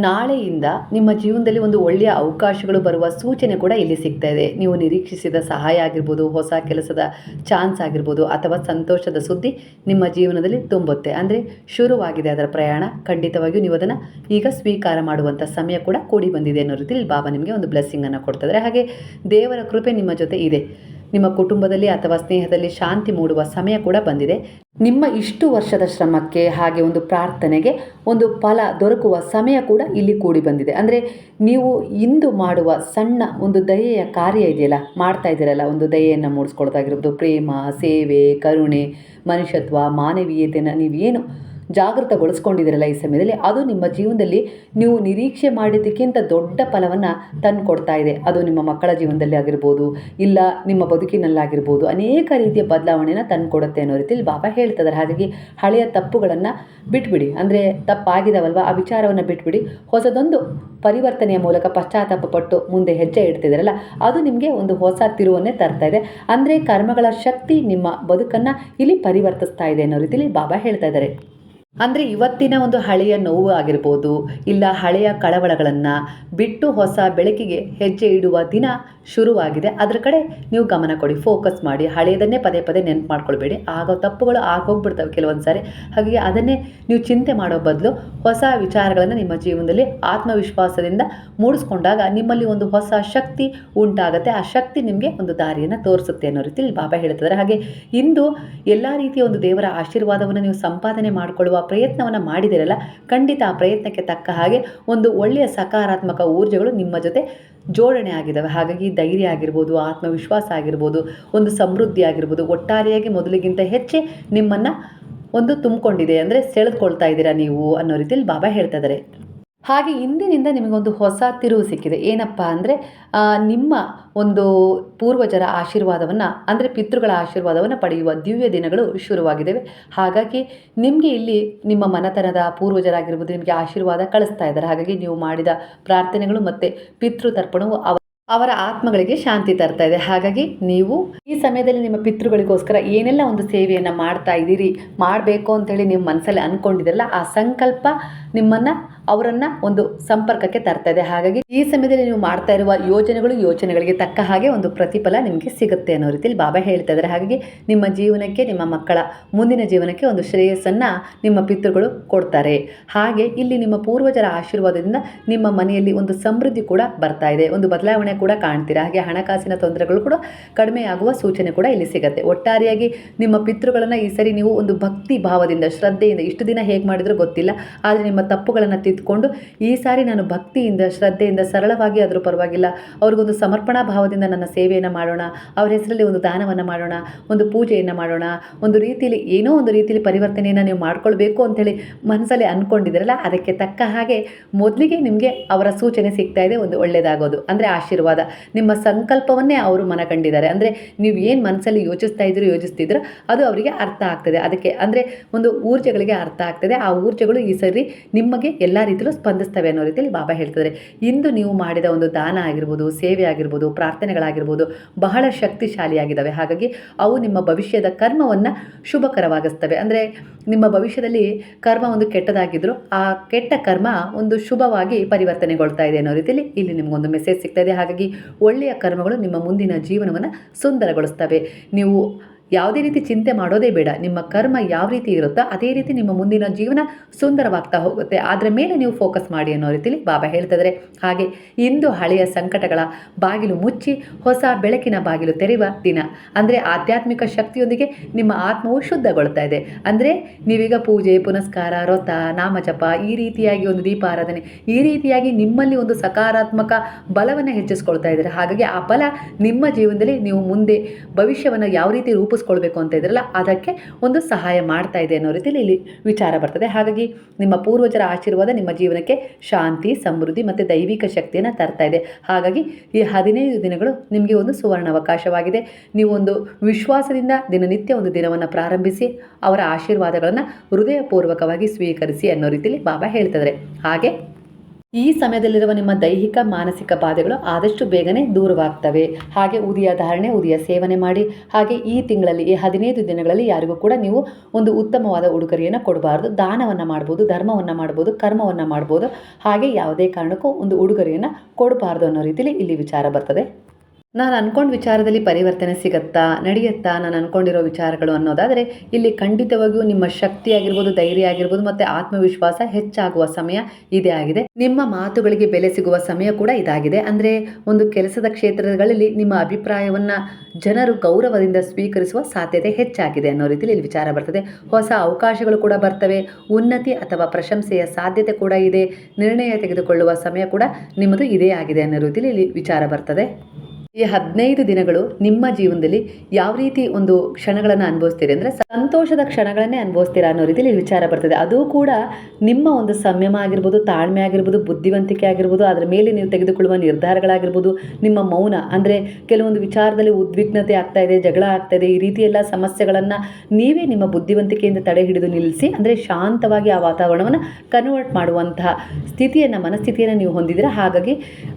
ನಾಳೆಯಿಂದ ನಿಮ್ಮ ಜೀವನದಲ್ಲಿ ಒಂದು ಒಳ್ಳೆಯ ಅವಕಾಶಗಳು ಬರುವ ಸೂಚನೆ ಕೂಡ ಇಲ್ಲಿ ಸಿಗ್ತಾ ಇದೆ. ನೀವು ನಿರೀಕ್ಷಿಸಿದ ಸಹಾಯ ಆಗಿರ್ಬೋದು, ಹೊಸ ಕೆಲಸದ ಚಾನ್ಸ್ ಆಗಿರ್ಬೋದು ಅಥವಾ ಸಂತೋಷದ ಸುದ್ದಿ ನಿಮ್ಮ ಜೀವನದಲ್ಲಿ ತುಂಬುತ್ತೆ. ಅಂದರೆ ಶುರುವಾಗಿದೆ ಅದರ ಪ್ರಯಾಣ. ಖಂಡಿತವಾಗಿಯೂ ನೀವು ಅದನ್ನು ಈಗ ಸ್ವೀಕಾರ ಮಾಡುವಂಥ ಸಮಯ ಕೂಡ ಕೂಡಿ ಬಂದಿದೆ ಅನ್ನೋ ರೀತಿಯಲ್ಲಿ ಬಾಬಾ ನಿಮಗೆ ಒಂದು ಬ್ಲೆಸ್ಸಿಂಗನ್ನು ಕೊಡ್ತಿದ್ದಾರೆ ಹಾಗೆ ದೇವರ ಕೃಪೆ ನಿಮ್ಮ ಜೊತೆ ಇದೆ. ನಿಮ್ಮ ಕುಟುಂಬದಲ್ಲಿ ಅಥವಾ ಸ್ನೇಹದಲ್ಲಿ ಶಾಂತಿ ಮೂಡುವ ಸಮಯ ಕೂಡ ಬಂದಿದೆ. ನಿಮ್ಮ ಇಷ್ಟು ವರ್ಷದ ಶ್ರಮಕ್ಕೆ ಹಾಗೆ ಒಂದು ಪ್ರಾರ್ಥನೆಗೆ ಒಂದು ಫಲ ದೊರಕುವ ಸಮಯ ಕೂಡ ಇಲ್ಲಿ ಕೂಡಿ ಬಂದಿದೆ. ಅಂದರೆ ನೀವು ಇಂದು ಮಾಡುವ ಸಣ್ಣ ಒಂದು ದಯೆಯ ಕಾರ್ಯ ಇದೆಯಲ್ಲ, ಮಾಡ್ತಾ ಇದ್ದೀರಲ್ಲ, ಒಂದು ದಯೆಯನ್ನು ಮೂಡಿಸ್ಕೊಳ್ತಾಗಿರ್ಬೋದು ಪ್ರೇಮ, ಸೇವೆ, ಕರುಣೆ, ಮನುಷ್ಯತ್ವ ಮಾನವೀಯತೆಯನ್ನು ನೀವೇನು ಜಾಗೃತಗೊಳಿಸ್ಕೊಂಡಿದ್ದೀರಲ್ಲ ಈ ಸಮಯದಲ್ಲಿ? ಅದು ನಿಮ್ಮ ಜೀವನದಲ್ಲಿ ನೀವು ನಿರೀಕ್ಷೆ ಮಾಡಿದ್ದಕ್ಕಿಂತ ದೊಡ್ಡ ಫಲವನ್ನು ತಂದು ಕೊಡ್ತಾ ಇದೆ. ಅದು ನಿಮ್ಮ ಮಕ್ಕಳ ಜೀವನದಲ್ಲಿ ಆಗಿರ್ಬೋದು, ಇಲ್ಲ ನಿಮ್ಮ ಬದುಕಿನಲ್ಲಾಗಿರ್ಬೋದು ಅನೇಕ ರೀತಿಯ ಬದಲಾವಣೆಯನ್ನು ತಂದು ಕೊಡುತ್ತೆ ಅನ್ನೋ ರೀತಿಯಲ್ಲಿ ಬಾಬಾ ಹೇಳ್ತಿದ್ದಾರೆ ಹಾಗಾಗಿ ಹಳೆಯ ತಪ್ಪುಗಳನ್ನು ಬಿಟ್ಬಿಡಿ. ಅಂದರೆ ತಪ್ಪಾಗಿದಾವಲ್ವ? ಆ ವಿಚಾರವನ್ನು ಬಿಟ್ಬಿಡಿ. ಹೊಸದೊಂದು ಪರಿವರ್ತನೆಯ ಮೂಲಕ ಪಶ್ಚಾತ್ತಾಪ ಪಟ್ಟು ಮುಂದೆ ಹೆಜ್ಜೆ ಇಡ್ತಿದ್ದಾರಲ್ಲ, ಅದು ನಿಮಗೆ ಒಂದು ಹೊಸ ತಿರುವನ್ನೇ ತರ್ತಾ ಇದೆ. ಅಂದರೆ ಕರ್ಮಗಳ ಶಕ್ತಿ ನಿಮ್ಮ ಬದುಕನ್ನು ಇಲ್ಲಿ ಪರಿವರ್ತಿಸ್ತಾ ಇದೆ ಅನ್ನೋ ರೀತಿಯಲ್ಲಿ ಬಾಬಾ ಹೇಳ್ತಾ ಇದ್ದಾರೆ. ಅಂದರೆ ಇವತ್ತಿನ ಒಂದು ಹಳೆಯ ನೋವು ಆಗಿರ್ಬೋದು, ಇಲ್ಲ ಹಳೆಯ ಕಳವಳಗಳನ್ನು ಬಿಟ್ಟು ಹೊಸ ಬೆಳಕಿಗೆ ಹೆಜ್ಜೆ ಇಡುವ ದಿನ ಶುರುವಾಗಿದೆ. ಅದರ ಕಡೆ ನೀವು ಗಮನ ಕೊಡಿ ಫೋಕಸ್ ಮಾಡಿ, ಹಳೆಯದನ್ನೇ ಪದೇ ಪದೇ ನೆನಪು ಮಾಡ್ಕೊಳ್ಬೇಡಿ. ಆಗೋ ತಪ್ಪುಗಳು ಆಗೋಗ್ಬಿಡ್ತವೆ ಕೆಲವೊಂದು ಸಾರಿ. ಹಾಗಾಗಿ ಅದನ್ನೇ ನೀವು ಚಿಂತೆ ಮಾಡೋ ಬದಲು ಹೊಸ ವಿಚಾರಗಳನ್ನು ನಿಮ್ಮ ಜೀವನದಲ್ಲಿ ಆತ್ಮವಿಶ್ವಾಸದಿಂದ ಮೂಡಿಸ್ಕೊಂಡಾಗ ನಿಮ್ಮಲ್ಲಿ ಒಂದು ಹೊಸ ಶಕ್ತಿ ಉಂಟಾಗುತ್ತೆ. ಆ ಶಕ್ತಿ ನಿಮಗೆ ಒಂದು ದಾರಿಯನ್ನು ತೋರಿಸುತ್ತೆ ಅನ್ನೋ ರೀತಿಯಲ್ಲಿ ಬಾಬಾ ಹೇಳ್ತಿದ್ದಾರೆ. ಹಾಗೆ ಇಂದು ಎಲ್ಲ ರೀತಿಯ ಒಂದು ದೇವರ ಆಶೀರ್ವಾದವನ್ನು ನೀವು ಸಂಪಾದನೆ ಮಾಡಿಕೊಳ್ಳುವ ಪ್ರಯತ್ನವನ್ನು ಮಾಡಿದಿರಲ್ಲ, ಖಂಡಿತ ಆ ಪ್ರಯತ್ನಕ್ಕೆ ತಕ್ಕ ಹಾಗೆ ಒಂದು ಒಳ್ಳೆಯ ಸಕಾರಾತ್ಮಕ ಊರ್ಜೆಗಳು ನಿಮ್ಮ ಜೊತೆ ಜೋಡಣೆ ಆಗಿದ್ದಾವೆ ಹಾಗಾಗಿ ಧೈರ್ಯ ಆಗಿರ್ಬೋದು, ಆತ್ಮವಿಶ್ವಾಸ ಆಗಿರ್ಬೋದು, ಒಂದು ಸಮೃದ್ಧಿ ಆಗಿರ್ಬೋದು, ಒಟ್ಟಾರೆಯಾಗಿ ಮೊದಲಿಗಿಂತ ಹೆಚ್ಚೇ ನಿಮ್ಮನ್ನು ಒಂದು ತುಂಬಿಕೊಂಡಿದೆ ಅಂದರೆ ಸೆಳೆದುಕೊಳ್ತಾ ಇದ್ದೀರಾ ನೀವು ಅನ್ನೋ ರೀತಿಯಲ್ಲಿ ಬಾಬಾ ಹೇಳ್ತಾ ಇದ್ದಾರೆ. ಹಾಗೆ ಇಂದಿನಿಂದ ನಿಮಗೊಂದು ಹೊಸ ತಿರುವು ಸಿಕ್ಕಿದೆ. ಏನಪ್ಪ ಅಂದರೆ ನಿಮ್ಮ ಒಂದು ಪೂರ್ವಜರ ಆಶೀರ್ವಾದವನ್ನು, ಅಂದರೆ ಪಿತೃಗಳ ಆಶೀರ್ವಾದವನ್ನು ಪಡೆಯುವ ದಿವ್ಯ ದಿನಗಳು ಶುರುವಾಗಿದ್ದಾವೆ ಹಾಗಾಗಿ ನಿಮಗೆ ಇಲ್ಲಿ ನಿಮ್ಮ ಮನತನದ ಪೂರ್ವಜರಾಗಿರ್ಬೋದು, ನಿಮಗೆ ಆಶೀರ್ವಾದ ಕಳಿಸ್ತಾ ಇದ್ದಾರೆ. ಹಾಗಾಗಿ ನೀವು ಮಾಡಿದ ಪ್ರಾರ್ಥನೆಗಳು ಮತ್ತು ಪಿತೃ ತರ್ಪಣವು ಅವ, ಅವರ ಆತ್ಮಗಳಿಗೆ ಶಾಂತಿ ತರ್ತಾ ಇದೆ. ಹಾಗಾಗಿ ನೀವು ಈ ಸಮಯದಲ್ಲಿ ನಿಮ್ಮ ಪಿತೃಗಳಿಗೋಸ್ಕರ ಏನೆಲ್ಲ ಒಂದು ಸೇವೆಯನ್ನು ಮಾಡ್ತಾ ಇದ್ದೀರಿ, ಮಾಡಬೇಕು ಅಂತೇಳಿ ನಿಮ್ಮ ಮನಸ್ಸಲ್ಲಿ ಅಂದ್ಕೊಂಡಿದ್ದಲ್ಲ ಆ ಸಂಕಲ್ಪ ನಿಮ್ಮನ್ನು ಅವರನ್ನು ಒಂದು ಸಂಪರ್ಕಕ್ಕೆ ತರ್ತಾ ಇದೆ ಹಾಗಾಗಿ ಈ ಸಮಯದಲ್ಲಿ ನೀವು ಮಾಡ್ತಾ ಇರುವ ಯೋಜನೆಗಳು ಯೋಚನೆಗಳಿಗೆ ತಕ್ಕ ಹಾಗೆ ಒಂದು ಪ್ರತಿಫಲ ನಿಮಗೆ ಸಿಗುತ್ತೆ ಅನ್ನೋ ರೀತಿಯಲ್ಲಿ ಬಾಬಾ ಹೇಳ್ತಾ ಇದ್ದಾರೆ ಹಾಗಾಗಿ ನಿಮ್ಮ ಜೀವನಕ್ಕೆ, ನಿಮ್ಮ ಮಕ್ಕಳ ಮುಂದಿನ ಜೀವನಕ್ಕೆ ಒಂದು ಶ್ರೇಯಸ್ಸನ್ನು ನಿಮ್ಮ ಪಿತೃಗಳು ಕೊಡ್ತಾರೆ. ಹಾಗೆ ಇಲ್ಲಿ ನಿಮ್ಮ ಪೂರ್ವಜರ ಆಶೀರ್ವಾದದಿಂದ ನಿಮ್ಮ ಮನೆಯಲ್ಲಿ ಒಂದು ಸಮೃದ್ಧಿ ಕೂಡ ಬರ್ತಾ ಇದೆ. ಒಂದು ಬದಲಾವಣೆ ಕೂಡ ಕಾಣ್ತೀರಾ? ಹಾಗೆ ಹಣಕಾಸಿನ ತೊಂದರೆಗಳು ಕೂಡ ಕಡಿಮೆ ಆಗುವ ಸೂಚನೆ ಕೂಡ ಇಲ್ಲಿ ಸಿಗುತ್ತೆ. ಒಟ್ಟಾರೆಯಾಗಿ ನಿಮ್ಮ ಪಿತೃಗಳನ್ನು ಈ ಸರಿ ನೀವು ಒಂದು ಭಕ್ತಿ ಭಾವದಿಂದ, ಶ್ರದ್ಧೆಯಿಂದ, ಇಷ್ಟು ದಿನ ಹೇಗೆ ಮಾಡಿದ್ರೂ ಗೊತ್ತಿಲ್ಲ. ಆದರೆ ನಿಮ್ಮ ತಪ್ಪುಗಳನ್ನು ತಿದ್ದುಕೊಂಡು ಈ ಸಾರಿ ನಾನು ಭಕ್ತಿಯಿಂದ, ಶ್ರದ್ಧೆಯಿಂದ, ಸರಳವಾಗಿ ಆದರೂ ಪರವಾಗಿಲ್ಲ. ಅವ್ರಿಗೊಂದು ಸಮರ್ಪಣಾ ಭಾವದಿಂದ ನನ್ನ ಸೇವೆಯನ್ನು ಮಾಡೋಣ. ಅವ್ರ ಹೆಸರಲ್ಲಿ ಒಂದು ದಾನವನ್ನು ಮಾಡೋಣ. ಒಂದು ಪೂಜೆಯನ್ನು ಮಾಡೋಣ. ಒಂದು ರೀತಿಯಲ್ಲಿ, ಏನೋ ಒಂದು ರೀತಿಯಲ್ಲಿ ಪರಿವರ್ತನೆಯನ್ನು ನೀವು ಮಾಡ್ಕೊಳ್ಬೇಕು ಅಂಥೇಳಿ ಮನಸ್ಸಲ್ಲಿ ಅಂದ್ಕೊಂಡಿದ್ದೀರಲ್ಲ, ಅದಕ್ಕೆ ತಕ್ಕ ಹಾಗೆ ಮೊದಲಿಗೆ ನಿಮಗೆ ಅವರ ಸೂಚನೆ ಸಿಗ್ತಾ ಇದೆ, ಒಂದು ಒಳ್ಳೆಯದಾಗೋದು ಅಂದರೆ ಆಶೀರ್ವಾದ. ನಿಮ್ಮ ಸಂಕಲ್ಪವನ್ನೇ ಅವರು ಮನಗಂಡಿದ್ದಾರೆ. ಅಂದರೆ ನೀವು ಏನು ಮನಸ್ಸಲ್ಲಿ ಯೋಚಿಸ್ತಾ ಇದ್ರು ಯೋಚಿಸ್ತಿದ್ರು ಅದು ಅವರಿಗೆ ಅರ್ಥ ಆಗ್ತದೆ. ಅದಕ್ಕೆ ಅಂದರೆ ಒಂದು ಊರ್ಜೆಗಳಿಗೆ ಅರ್ಥ ಆಗ್ತದೆ. ಆ ಊರ್ಜೆಗಳು ಈ ಸರಿ ನಿಮಗೆ ಎಲ್ಲ ರೀತಿಯಲ್ಲೂ ಸ್ಪಂದಿಸ್ತವೆ ಅನ್ನೋ ರೀತಿಯಲ್ಲಿ ಬಾಬಾ ಹೇಳ್ತಿದ್ದಾರೆ. ಇಂದು ನೀವು ಮಾಡಿದ ಒಂದು ದಾನ ಆಗಿರ್ಬೋದು, ಸೇವೆ ಆಗಿರ್ಬೋದು, ಪ್ರಾರ್ಥನೆಗಳಾಗಿರ್ಬೋದು ಬಹಳ ಶಕ್ತಿಶಾಲಿಯಾಗಿದ್ದಾವೆ. ಹಾಗಾಗಿ ಅವು ನಿಮ್ಮ ಭವಿಷ್ಯದ ಕರ್ಮವನ್ನು ಶುಭಕರವಾಗಿಸ್ತವೆ. ಅಂದರೆ ನಿಮ್ಮ ಭವಿಷ್ಯದಲ್ಲಿ ಕರ್ಮ ಒಂದು ಕೆಟ್ಟದಾಗಿದ್ದರೂ ಆ ಕೆಟ್ಟ ಕರ್ಮ ಒಂದು ಶುಭವಾಗಿ ಪರಿವರ್ತನೆಗೊಳ್ತಾ ಇದೆ ಅನ್ನೋ ರೀತಿಯಲ್ಲಿ ಇಲ್ಲಿ ನಿಮಗೊಂದು ಮೆಸೇಜ್ ಸಿಗ್ತಾ ಇದೆ. ಹಾಗಾಗಿ ಒಳ್ಳೆಯ ಕರ್ಮಗಳು ನಿಮ್ಮ ಮುಂದಿನ ಜೀವನವನ್ನು ಸುಂದರಗೊಳಿಸ್ತವೆ. ನೀವು ಯಾವುದೇ ರೀತಿ ಚಿಂತೆ ಮಾಡೋದೇ ಬೇಡ. ನಿಮ್ಮ ಕರ್ಮ ಯಾವ ರೀತಿ ಇರುತ್ತೋ ಅದೇ ರೀತಿ ನಿಮ್ಮ ಮುಂದಿನ ಜೀವನ ಸುಂದರವಾಗ್ತಾ ಹೋಗುತ್ತೆ. ಅದರ ಮೇಲೆ ನೀವು ಫೋಕಸ್ ಮಾಡಿ ಅನ್ನೋ ರೀತಿಲಿ ಬಾಬಾ ಹೇಳ್ತಿದ್ದಾರೆ ಹಾಗೆ ಇಂದು ಹಳೆಯ ಸಂಕಟಗಳ ಬಾಗಿಲು ಮುಚ್ಚಿ ಹೊಸ ಬೆಳಕಿನ ಬಾಗಿಲು ತೆರೆಯುವ ದಿನ. ಅಂದರೆ ಆಧ್ಯಾತ್ಮಿಕ ಶಕ್ತಿಯೊಂದಿಗೆ ನಿಮ್ಮ ಆತ್ಮವು ಶುದ್ಧಗೊಳ್ತಾ ಇದೆ. ಅಂದರೆ ನೀವೀಗ ಪೂಜೆ, ಪುನಸ್ಕಾರ, ವ್ರತ, ನಾಮಜಪ ಈ ರೀತಿಯಾಗಿ ಒಂದು ದೀಪಾರಾಧನೆ, ಈ ರೀತಿಯಾಗಿ ನಿಮ್ಮಲ್ಲಿ ಒಂದು ಸಕಾರಾತ್ಮಕ ಬಲವನ್ನು ಹೆಚ್ಚಿಸ್ಕೊಳ್ತಾ ಇದ್ದಾರೆ. ಹಾಗಾಗಿ ಆ ಬಲ ನಿಮ್ಮ ಜೀವನದಲ್ಲಿ ನೀವು ಮುಂದೆ ಭವಿಷ್ಯವನ್ನು ಯಾವ ರೀತಿ ರೂಪಿಸ್ಕೊಳ್ಬೇಕು ಅಂತ ಇದ್ರಲ್ಲ, ಅದಕ್ಕೆ ಒಂದು ಸಹಾಯ ಮಾಡ್ತಾ ಇದೆ ಅನ್ನೋ ರೀತಿಯಲ್ಲಿ ಇಲ್ಲಿ ವಿಚಾರ ಬರ್ತದೆ. ಹಾಗಾಗಿ ನಿಮ್ಮ ಪೂರ್ವಜರ ಆಶೀರ್ವಾದ ನಿಮ್ಮ ಜೀವನಕ್ಕೆ ಶಾಂತಿ, ಸಮೃದ್ಧಿ ಮತ್ತು ದೈವಿಕ ಶಕ್ತಿಯನ್ನು ತರ್ತಾ ಇದೆ. ಹಾಗಾಗಿ ಈ ಹದಿನೈದು ದಿನಗಳು ನಿಮಗೆ ಒಂದು ಸುವರ್ಣ ಅವಕಾಶವಾಗಿದೆ. ನೀವು ಒಂದು ವಿಶ್ವಾಸದಿಂದ ದಿನನಿತ್ಯ ಒಂದು ದಿನವನ್ನು ಪ್ರಾರಂಭಿಸಿ, ಅವರ ಆಶೀರ್ವಾದಗಳನ್ನು ಹೃದಯಪೂರ್ವಕವಾಗಿ ಸ್ವೀಕರಿಸಿ ಅನ್ನೋ ರೀತಿಯಲ್ಲಿ ಬಾಬಾ ಹೇಳ್ತಿದ್ದಾರೆ. ಹಾಗೆ ಈ ಸಮಯದಲ್ಲಿರುವ ನಿಮ್ಮ ದೈಹಿಕ, ಮಾನಸಿಕ ಬಾಧೆಗಳು ಆದಷ್ಟು ಬೇಗನೆ ದೂರವಾಗ್ತವೆ. ಹಾಗೆ ಉದಿಯ ಧಾರಣೆ, ಉದಿಯ ಸೇವನೆ ಮಾಡಿ. ಹಾಗೆ ಈ ತಿಂಗಳಲ್ಲಿ, ಈ ಹದಿನೈದು ದಿನಗಳಲ್ಲಿ ಯಾರಿಗೂ ಕೂಡ ನೀವು ಒಂದು ಉತ್ತಮವಾದ ಉಡುಗೊರೆಯನ್ನು ಕೊಡಬಾರ್ದು. ದಾನವನ್ನು ಮಾಡ್ಬೋದು, ಧರ್ಮವನ್ನು ಮಾಡ್ಬೋದು, ಕರ್ಮವನ್ನು ಮಾಡ್ಬೋದು. ಹಾಗೆ ಯಾವುದೇ ಕಾರಣಕ್ಕೂ ಒಂದು ಉಡುಗೊರೆಯನ್ನು ಕೊಡಬಾರ್ದು ಅನ್ನೋ ರೀತಿಯಲ್ಲಿ ಇಲ್ಲಿ ವಿಚಾರ ಬರ್ತದೆ. ನಾನು ಅಂದ್ಕೊಂಡ ವಿಚಾರದಲ್ಲಿ ಪರಿವರ್ತನೆ ಸಿಗತ್ತಾ, ನಡೆಯುತ್ತಾ, ನಾನು ಅಂದ್ಕೊಂಡಿರೋ ವಿಚಾರಗಳು ಅನ್ನೋದಾದರೆ ಇಲ್ಲಿ ಖಂಡಿತವಾಗಿಯೂ ನಿಮ್ಮ ಶಕ್ತಿ ಆಗಿರ್ಬೋದು, ಧೈರ್ಯ ಆಗಿರ್ಬೋದು, ಮತ್ತು ಆತ್ಮವಿಶ್ವಾಸ ಹೆಚ್ಚಾಗುವ ಸಮಯ ಇದೇ ಆಗಿದೆ. ನಿಮ್ಮ ಮಾತುಗಳಿಗೆ ಬೆಲೆ ಸಿಗುವ ಸಮಯ ಕೂಡ ಇದಾಗಿದೆ. ಅಂದರೆ ಒಂದು ಕೆಲಸದ ಕ್ಷೇತ್ರಗಳಲ್ಲಿ ನಿಮ್ಮ ಅಭಿಪ್ರಾಯವನ್ನು ಜನರು ಗೌರವದಿಂದ ಸ್ವೀಕರಿಸುವ ಸಾಧ್ಯತೆ ಹೆಚ್ಚಾಗಿದೆ ಅನ್ನೋ ರೀತಿಯಲ್ಲಿ ಇಲ್ಲಿ ವಿಚಾರ ಬರ್ತದೆ. ಹೊಸ ಅವಕಾಶಗಳು ಕೂಡ ಬರ್ತವೆ. ಉನ್ನತಿ ಅಥವಾ ಪ್ರಶಂಸೆಯ ಸಾಧ್ಯತೆ ಕೂಡ ಇದೆ. ನಿರ್ಣಯ ತೆಗೆದುಕೊಳ್ಳುವ ಸಮಯ ಕೂಡ ನಿಮ್ಮದು ಇದೇ ಆಗಿದೆ ಅನ್ನೋ ರೀತಿಯಲ್ಲಿ ಇಲ್ಲಿ ವಿಚಾರ ಬರ್ತದೆ. ಈ ಹದಿನೈದು ದಿನಗಳು ನಿಮ್ಮ ಜೀವನದಲ್ಲಿ ಯಾವ ರೀತಿ ಒಂದು ಕ್ಷಣಗಳನ್ನು ಅನುಭವಿಸ್ತೀರಿ ಅಂದರೆ ಸಂತೋಷದ ಕ್ಷಣಗಳನ್ನೇ ಅನುಭವಿಸ್ತೀರಾ ಅನ್ನೋ ರೀತಿಯಲ್ಲಿ ವಿಚಾರ ಬರ್ತದೆ. ಅದು ಕೂಡ ನಿಮ್ಮ ಒಂದು ಸಂಯಮ ಆಗಿರ್ಬೋದು, ತಾಳ್ಮೆ ಆಗಿರ್ಬೋದು, ಬುದ್ಧಿವಂತಿಕೆ ಆಗಿರ್ಬೋದು, ಅದರ ಮೇಲೆ ನೀವು ತೆಗೆದುಕೊಳ್ಳುವ ನಿರ್ಧಾರಗಳಾಗಿರ್ಬೋದು, ನಿಮ್ಮ ಮೌನ ಅಂದರೆ ಕೆಲವೊಂದು ವಿಚಾರದಲ್ಲಿ ಉದ್ವಿಗ್ನತೆ ಆಗ್ತಾ ಇದೆ, ಜಗಳ ಆಗ್ತಾ ಇದೆ, ಈ ರೀತಿ ಎಲ್ಲ ಸಮಸ್ಯೆಗಳನ್ನು ನೀವೇ ನಿಮ್ಮ ಬುದ್ಧಿವಂತಿಕೆಯಿಂದ ತಡೆ ಹಿಡಿದು ನಿಲ್ಲಿಸಿ ಅಂದರೆ ಶಾಂತವಾಗಿ ಆ ವಾತಾವರಣವನ್ನು ಕನ್ವರ್ಟ್ ಮಾಡುವಂತಹ ಸ್ಥಿತಿಯನ್ನು, ಮನಸ್ಥಿತಿಯನ್ನು ನೀವು ಹೊಂದಿದ್ದೀರಾ? ಹಾಗಾಗಿ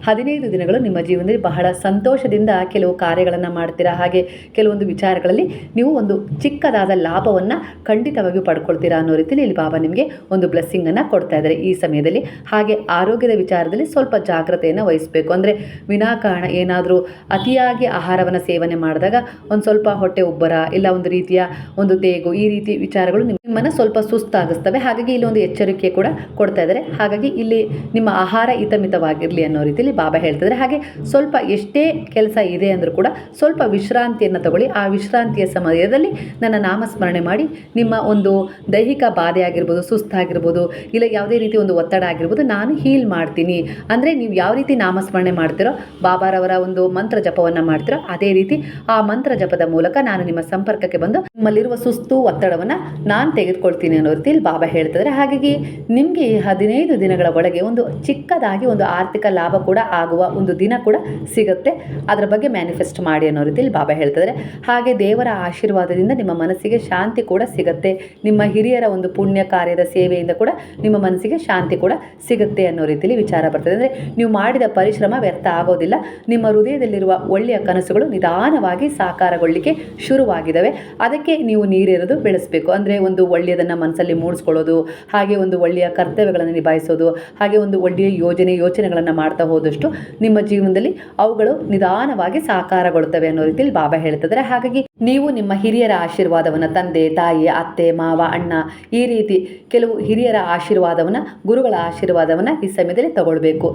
ಹದಿನೈದು ದಿನಗಳು ನಿಮ್ಮ ಜೀವನದಲ್ಲಿ ಬಹಳ ಸಂತೋಷ ಸಂತೋಷದಿಂದ ಕೆಲವು ಕಾರ್ಯಗಳನ್ನು ಮಾಡ್ತೀರಾ? ಹಾಗೆ ಕೆಲವೊಂದು ವಿಚಾರಗಳಲ್ಲಿ ನೀವು ಒಂದು ಚಿಕ್ಕದಾದ ಲಾಭವನ್ನು ಖಂಡಿತವಾಗಿಯೂ ಪಡ್ಕೊಳ್ತೀರಾ ಅನ್ನೋ ರೀತಿಯಲ್ಲಿ ಇಲ್ಲಿ ಬಾಬಾ ನಿಮಗೆ ಒಂದು ಬ್ಲೆಸ್ಸಿಂಗನ್ನು ಕೊಡ್ತಾ ಇದ್ದಾರೆ ಈ ಸಮಯದಲ್ಲಿ. ಹಾಗೆ ಆರೋಗ್ಯದ ವಿಚಾರದಲ್ಲಿ ಸ್ವಲ್ಪ ಜಾಗ್ರತೆಯನ್ನು ವಹಿಸಬೇಕು. ಅಂದರೆ ವಿನಾಕಾರಣ ಏನಾದರೂ ಅತಿಯಾಗಿ ಆಹಾರವನ್ನು ಸೇವನೆ ಮಾಡಿದಾಗ ಒಂದು ಸ್ವಲ್ಪ ಹೊಟ್ಟೆ ಉಬ್ಬರ, ಇಲ್ಲ ಒಂದು ರೀತಿಯ ಒಂದು ತೇಗು, ಈ ರೀತಿ ವಿಚಾರಗಳು ನಿಮ್ಮನ್ನು ಸ್ವಲ್ಪ ಸುಸ್ತಾಗಿಸ್ತವೆ. ಹಾಗಾಗಿ ಇಲ್ಲಿ ಒಂದು ಎಚ್ಚರಿಕೆ ಕೂಡ ಕೊಡ್ತಾ ಇದ್ದಾರೆ. ಹಾಗಾಗಿ ಇಲ್ಲಿ ನಿಮ್ಮ ಆಹಾರ ಹಿತಮಿತವಾಗಿರಲಿ ಅನ್ನೋ ರೀತಿಯಲ್ಲಿ ಬಾಬಾ ಹೇಳ್ತಿದ್ದಾರೆ ಹಾಗೆ ಸ್ವಲ್ಪ ಎಷ್ಟೇ ಕೆಲಸ ಇದೆ ಅಂದರೂ ಕೂಡ ಸ್ವಲ್ಪ ವಿಶ್ರಾಂತಿಯನ್ನು ತಗೊಳ್ಳಿ. ಆ ವಿಶ್ರಾಂತಿಯ ಸಮಯದಲ್ಲಿ ನನ್ನ ನಾಮಸ್ಮರಣೆ ಮಾಡಿ ನಿಮ್ಮ ಒಂದು ದೈಹಿಕ ಬಾಧೆ ಆಗಿರ್ಬೋದು ಸುಸ್ತಾಗಿರ್ಬೋದು ಇಲ್ಲ ಯಾವುದೇ ರೀತಿ ಒಂದು ಒತ್ತಡ ಆಗಿರ್ಬೋದು, ನಾನು ಹೀಲ್ ಮಾಡ್ತೀನಿ. ಅಂದರೆ ನೀವು ಯಾವ ರೀತಿ ನಾಮಸ್ಮರಣೆ ಮಾಡ್ತೀರೋ ಬಾಬಾರವರ ಒಂದು ಮಂತ್ರ ಜಪವನ್ನು ಮಾಡ್ತೀರೋ, ಅದೇ ರೀತಿ ಆ ಮಂತ್ರ ಜಪದ ಮೂಲಕ ನಾನು ನಿಮ್ಮ ಸಂಪರ್ಕಕ್ಕೆ ಬಂದು ನಿಮ್ಮಲ್ಲಿರುವ ಸುಸ್ತು, ಒತ್ತಡವನ್ನು ನಾನು ತೆಗೆದುಕೊಳ್ತೀನಿ ಅನ್ನೋ ರೀತಿಯಲ್ಲಿ ಬಾಬಾ ಹೇಳ್ತಿದ್ದಾರೆ. ಹಾಗಾಗಿ ನಿಮಗೆ ಈ ಹದಿನೈದು ದಿನಗಳ ಒಳಗೆ ಒಂದು ಚಿಕ್ಕದಾಗಿ ಒಂದು ಆರ್ಥಿಕ ಲಾಭ ಕೂಡ ಆಗುವ ಒಂದು ದಿನ ಕೂಡ ಸಿಗುತ್ತೆ. ಅದರ ಬಗ್ಗೆ ಮ್ಯಾನಿಫೆಸ್ಟ್ ಮಾಡಿ ಅನ್ನೋ ರೀತಿಯಲ್ಲಿ ಬಾಬಾ ಹೇಳ್ತಿದ್ದಾರೆ ಹಾಗೆ ದೇವರ ಆಶೀರ್ವಾದದಿಂದ ನಿಮ್ಮ ಮನಸ್ಸಿಗೆ ಶಾಂತಿ ಕೂಡ ಸಿಗುತ್ತೆ. ನಿಮ್ಮ ಹಿರಿಯರ ಒಂದು ಪುಣ್ಯ ಕಾರ್ಯದ ಸೇವೆಯಿಂದ ಕೂಡ ನಿಮ್ಮ ಮನಸ್ಸಿಗೆ ಶಾಂತಿ ಕೂಡ ಸಿಗುತ್ತೆ ಅನ್ನೋ ರೀತಿಯಲ್ಲಿ ವಿಚಾರ ಬರ್ತದೆ. ಅಂದರೆ ನೀವು ಮಾಡಿದ ಪರಿಶ್ರಮ ವ್ಯರ್ಥ ಆಗೋದಿಲ್ಲ. ನಿಮ್ಮ ಹೃದಯದಲ್ಲಿರುವ ಒಳ್ಳೆಯ ಕನಸುಗಳು ನಿಧಾನವಾಗಿ ಸಾಕಾರಗೊಳ್ಳಿಕ್ಕೆ ಶುರುವಾಗಿದ್ದಾವೆ ಅದಕ್ಕೆ ನೀವು ನೀರಿರೋದು ಬೆಳೆಸಬೇಕು. ಅಂದರೆ ಒಂದು ಒಳ್ಳೆಯದನ್ನು ಮನಸ್ಸಲ್ಲಿ ಮೂಡಿಸ್ಕೊಳ್ಳೋದು, ಹಾಗೆ ಒಂದು ಒಳ್ಳೆಯ ಕರ್ತವ್ಯಗಳನ್ನು ನಿಭಾಯಿಸೋದು, ಹಾಗೆ ಒಂದು ಒಳ್ಳೆಯ ಯೋಜನೆ ಯೋಚನೆಗಳನ್ನು ಮಾಡ್ತಾ ಹೋದಷ್ಟು ನಿಮ್ಮ ಜೀವನದಲ್ಲಿ ಅವುಗಳು ನಿಧಾನವಾಗಿ ಸಾಕಾರಗೊಳ್ತವೆ ಅನ್ನೋ ರೀತಿಯಲ್ಲಿ ಬಾಬಾ ಹೇಳ್ತಿದ್ದಾರೆ ಹಾಗಾಗಿ ನೀವು ನಿಮ್ಮ ಹಿರಿಯರ ಆಶೀರ್ವಾದವನ್ನು ತಂದೆ, ತಾಯಿ, ಅತ್ತೆ, ಮಾವ, ಅಣ್ಣ ಈ ರೀತಿ ಕೆಲವು ಹಿರಿಯರ ಆಶೀರ್ವಾದವನ್ನು, ಗುರುಗಳ ಆಶೀರ್ವಾದವನ್ನು ಈ ಸಮಯದಲ್ಲಿ ತಗೊಳ್ಬೇಕು.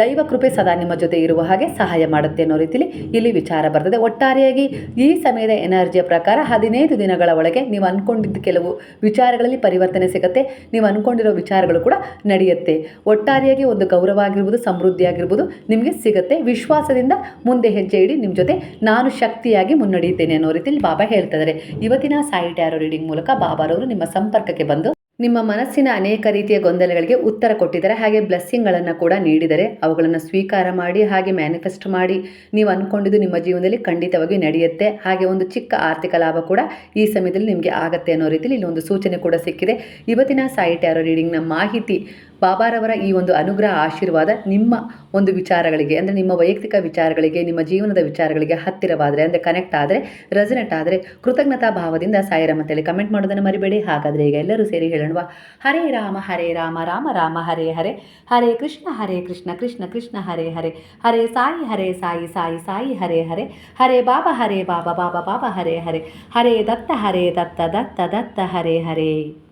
ದೈವ ಕೃಪೆ ಸದಾ ನಿಮ್ಮ ಜೊತೆ ಇರುವ ಹಾಗೆ ಸಹಾಯ ಮಾಡುತ್ತೆ ಅನ್ನೋ ರೀತಿಯಲ್ಲಿ ಇಲ್ಲಿ ವಿಚಾರ ಬರ್ತದೆ. ಒಟ್ಟಾರೆಯಾಗಿ ಈ ಸಮಯದ ಎನರ್ಜಿಯ ಪ್ರಕಾರ ಹದಿನೈದು ದಿನಗಳ ಒಳಗೆ ನೀವು ಅಂದ್ಕೊಂಡಿದ್ದ ಕೆಲವು ವಿಚಾರಗಳಲ್ಲಿ ಪರಿವರ್ತನೆ ಸಿಗುತ್ತೆ. ನೀವು ಅಂದ್ಕೊಂಡಿರೋ ವಿಚಾರಗಳು ಕೂಡ ನಡೆಯುತ್ತೆ. ಒಟ್ಟಾರೆಯಾಗಿ ಒಂದು ಗೌರವ ಆಗಿರ್ಬೋದು, ಸಮೃದ್ಧಿ ಆಗಿರ್ಬೋದು ನಿಮಗೆ ಸಿಗುತ್ತೆ. ವಿಶ್ವಾಸದಿಂದ ಮುಂದೆ ಹೆಜ್ಜೆ ಇಡಿ ನಿಮ್ಮ ಜೊತೆ ನಾನು ಶಕ್ತಿಯಾಗಿ ಮುನ್ನಡೆಯುತ್ತೇನೆ ಅನ್ನೋ ರೀತಿಯಲ್ಲಿ ಬಾಬಾ ಹೇಳ್ತಿದ್ದಾರೆ. ಇವತ್ತಿನ ಸಾಯಿ ಟ್ಯಾರೋ ರೀಡಿಂಗ್ ಮೂಲಕ ಬಾಬಾರವರು ನಿಮ್ಮ ಸಂಪರ್ಕಕ್ಕೆ ಬಂದು ನಿಮ್ಮ ಮನಸ್ಸಿನ ಅನೇಕ ರೀತಿಯ ಗೊಂದಲಗಳಿಗೆ ಉತ್ತರ ಕೊಟ್ಟಿದ್ದಾರೆ. ಹಾಗೆ ಬ್ಲೆಸ್ಸಿಂಗ್ಗಳನ್ನು ಕೂಡ ನೀಡಿದರೆ ಅವುಗಳನ್ನು ಸ್ವೀಕಾರ ಮಾಡಿ, ಹಾಗೆ ಮ್ಯಾನಿಫೆಸ್ಟ್ ಮಾಡಿ ನೀವು ಅಂದ್ಕೊಂಡಿದ್ದು ನಿಮ್ಮ ಜೀವನದಲ್ಲಿ ಖಂಡಿತವಾಗಿ ನಡೆಯುತ್ತೆ. ಹಾಗೆ ಒಂದು ಚಿಕ್ಕ ಆರ್ಥಿಕ ಲಾಭ ಕೂಡ ಈ ಸಮಯದಲ್ಲಿ ನಿಮಗೆ ಆಗತ್ತೆ ಅನ್ನೋ ರೀತಿಯಲ್ಲಿ ಇಲ್ಲಿ ಒಂದು ಸೂಚನೆ ಕೂಡ ಸಿಕ್ಕಿದೆ. ಇವತ್ತಿನ ಸಾಯಿ ಟ್ಯಾರೋ ರೀಡಿಂಗ್ನ ಮಾಹಿತಿ ಬಾಬಾರವರ ಈ ಒಂದು ಅನುಗ್ರಹ, ಆಶೀರ್ವಾದ ನಿಮ್ಮ ಒಂದು ವಿಚಾರಗಳಿಗೆ, ಅಂದರೆ ನಿಮ್ಮ ವೈಯಕ್ತಿಕ ವಿಚಾರಗಳಿಗೆ, ನಿಮ್ಮ ಜೀವನದ ವಿಚಾರಗಳಿಗೆ ಹತ್ತಿರವಾದರೆ, ಅಂದರೆ ಕನೆಕ್ಟ್ ಆದರೆ ರೆಸಿನೆಟ್ ಆದರೆ, ಕೃತಜ್ಞತಾ ಭಾವದಿಂದ ಸಾಯಿರಾಮ್ ಅಂತೇಳಿ ಕಮೆಂಟ್ ಮಾಡೋದನ್ನು ಮರಿಬೇಡಿ. ಹಾಗಾದರೆ ಈಗ ಎಲ್ಲರೂ ಸೇರಿ ಹೇಳೋಣ ಹರೇ ರಾಮ ಹರೇ ರಾಮ ರಾಮ ರಾಮ, ಹರೇ ಹರೇ. ಹರೇ ಕೃಷ್ಣ ಹರೇ ಕೃಷ್ಣ ಕೃಷ್ಣ ಕೃಷ್ಣ, ಹರೇ ಹರೇ. ಹರೇ ಸಾಯಿ ಹರೇ ಸಾಯಿ ಸಾಯಿ ಸಾಯಿ, ಹರೇ ಹರೇ. ಹರೇ ಬಾಬಾ ಹರೇ ಬಾಬಾ ಬಾಬಾ ಬಾಬಾ, ಹರೇ ಹರೇ. ಹರೇ ದತ್ತ ಹರೇ ದತ್ತ ದತ್ತ ದತ್ತ, ಹರೇ ಹರೇ.